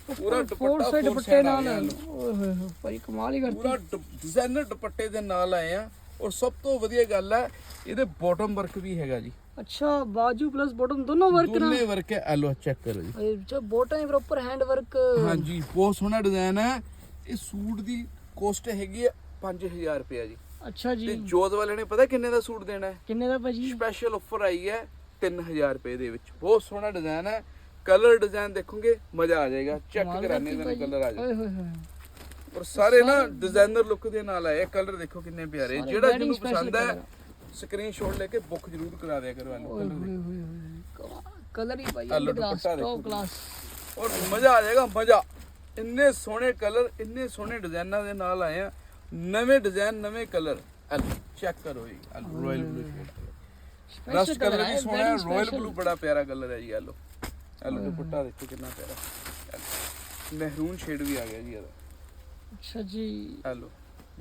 ਪੂਰਾ ਫੋਰ ਦੁਪੱਟਾ ਸਾਈਡ ਦੁਪੱਟੇ ਨਾਲ। ਓਏ ਹੋਏ ਹੋਏ ਭਾਈ ਕਮਾਲ ਹੀ ਕਰਤੀ। ਪੂਰਾ ਡਿਜ਼ਾਈਨਰ ਦੁਪੱਟੇ ਦੇ ਨਾਲ ਆਏ ਆ। ਔਰ ਸਭ ਤੋਂ ਵਧੀਆ ਗੱਲ ਹੈ ਇਹਦੇ ਬਾਟਮ ਵਰਕ ਵੀ ਹੈਗਾ ਜੀ। ਅੱਛਾ ਬਾਜੂ ਪਲੱਸ ਬਾਟਮ ਦੋਨੋਂ ਵਰਕ ਨਾਲ ਦੋਨੇ ਵਰਕ ਹੈ ਐਲੋ ਚੈੱਕ ਕਰੋ ਜੀ। ਇਹ ਜੋ ਬਾਟਮ ਪ੍ਰੋਪਰ ਹੈਂਡ ਵਰਕ ਹਾਂਜੀ ਬਹੁਤ ਸੋਹਣਾ ਡਿਜ਼ਾਈਨ ਹੈ। ਇਹ ਸੂਟ ਦੀ ਕੋਸਟ ਹੈਗੀ ਹੈ 5000 ਰੁਪਏ ਜੀ। ਅੱਛਾ ਤੇ ਜੀ ਜੋਤ ਵਾਲੇ ਨੇ ਪਤਾ ਕਿੰਨੇ ਦਾ ਸੂਟ ਦੇਣਾ ਹੈ? ਕਿੰਨੇ ਦਾ ਭਾਜੀ? ਸਪੈਸ਼ਲ ਆਫਰ ਆਈ ਹੈ 3000 ਰੁਪਏ ਦੇ ਵਿੱਚ। ਬਹੁਤ ਸੋਹਣਾ ਡਿਜ਼ਾਈਨ ਹੈ। ਕਲਰ ਡਿਜ਼ਾਈਨ ਦੇਖੋਗੇ ਮਜ਼ਾ ਆ ਜਾਏਗਾ। ਚੈੱਕ ਕਰਾਣੇ ਦਾ। ਕਲਰ ਆ ਜਾਏ। ਓਏ ਹੋਏ ਹੋਏ। ਔਰ ਸਾਰੇ ਨਾ ਡਿਜ਼ਾਈਨਰ ਲੁੱਕ ਦੇ ਨਾਲ ਆਏ ਕਲਰ ਦੇਖੋ ਕਿੰਨੇ ਪਿਆਰੇ। ਜਿਹੜਾ ਜਿਹਨੂੰ ਪਸੰਦ ਹੈ। ਸਕਰੀਨਸ਼ਾਟ ਲੈ ਕੇ ਬੁੱਕ ਜ਼ਰੂਰ ਕਰਾ ਦਿਆ ਕਰੋ ਇਹਨੂੰ ਓਏ ਕਲਰ ਹੀ ਭਾਈ ਕਲਾਸ ਟੌਪ ਕਲਾਸ ਔਰ ਮਜ਼ਾ ਆ ਜਾਏਗਾ ਮਜ਼ਾ। ਇੰਨੇ ਸੋਹਣੇ ਕਲਰ ਇੰਨੇ ਸੋਹਣੇ ਡਿਜ਼ਾਈਨਾਂ ਦੇ ਨਾਲ ਆਏ ਆ। ਨਵੇਂ ਡਿਜ਼ਾਈਨ ਨਵੇਂ ਕਲਰ ਚੈੱਕ ਕਰੋ ਜੀ। ਰਾਇਲ ਬਲੂ ਰਸਟ ਕਲਰ ਵੀ ਸੋਹਣਾ ਹੈ ਰਾਇਲ ਬਲੂ ਬੜਾ ਪਿਆਰਾ ਕਲਰ ਹੈ ਜੀ ਆਲੋ ਆਲੋ ਦੁਪੱਟਾ ਦੇਖੋ ਕਿੰਨਾ ਪਿਆਰਾ। ਮਹਿਰੂਨ ਸ਼ੇਡ ਵੀ ਆ ਗਿਆ ਜੀ ਇਹਦਾ ਅੱਛਾ ਜੀ। ਆਲੋ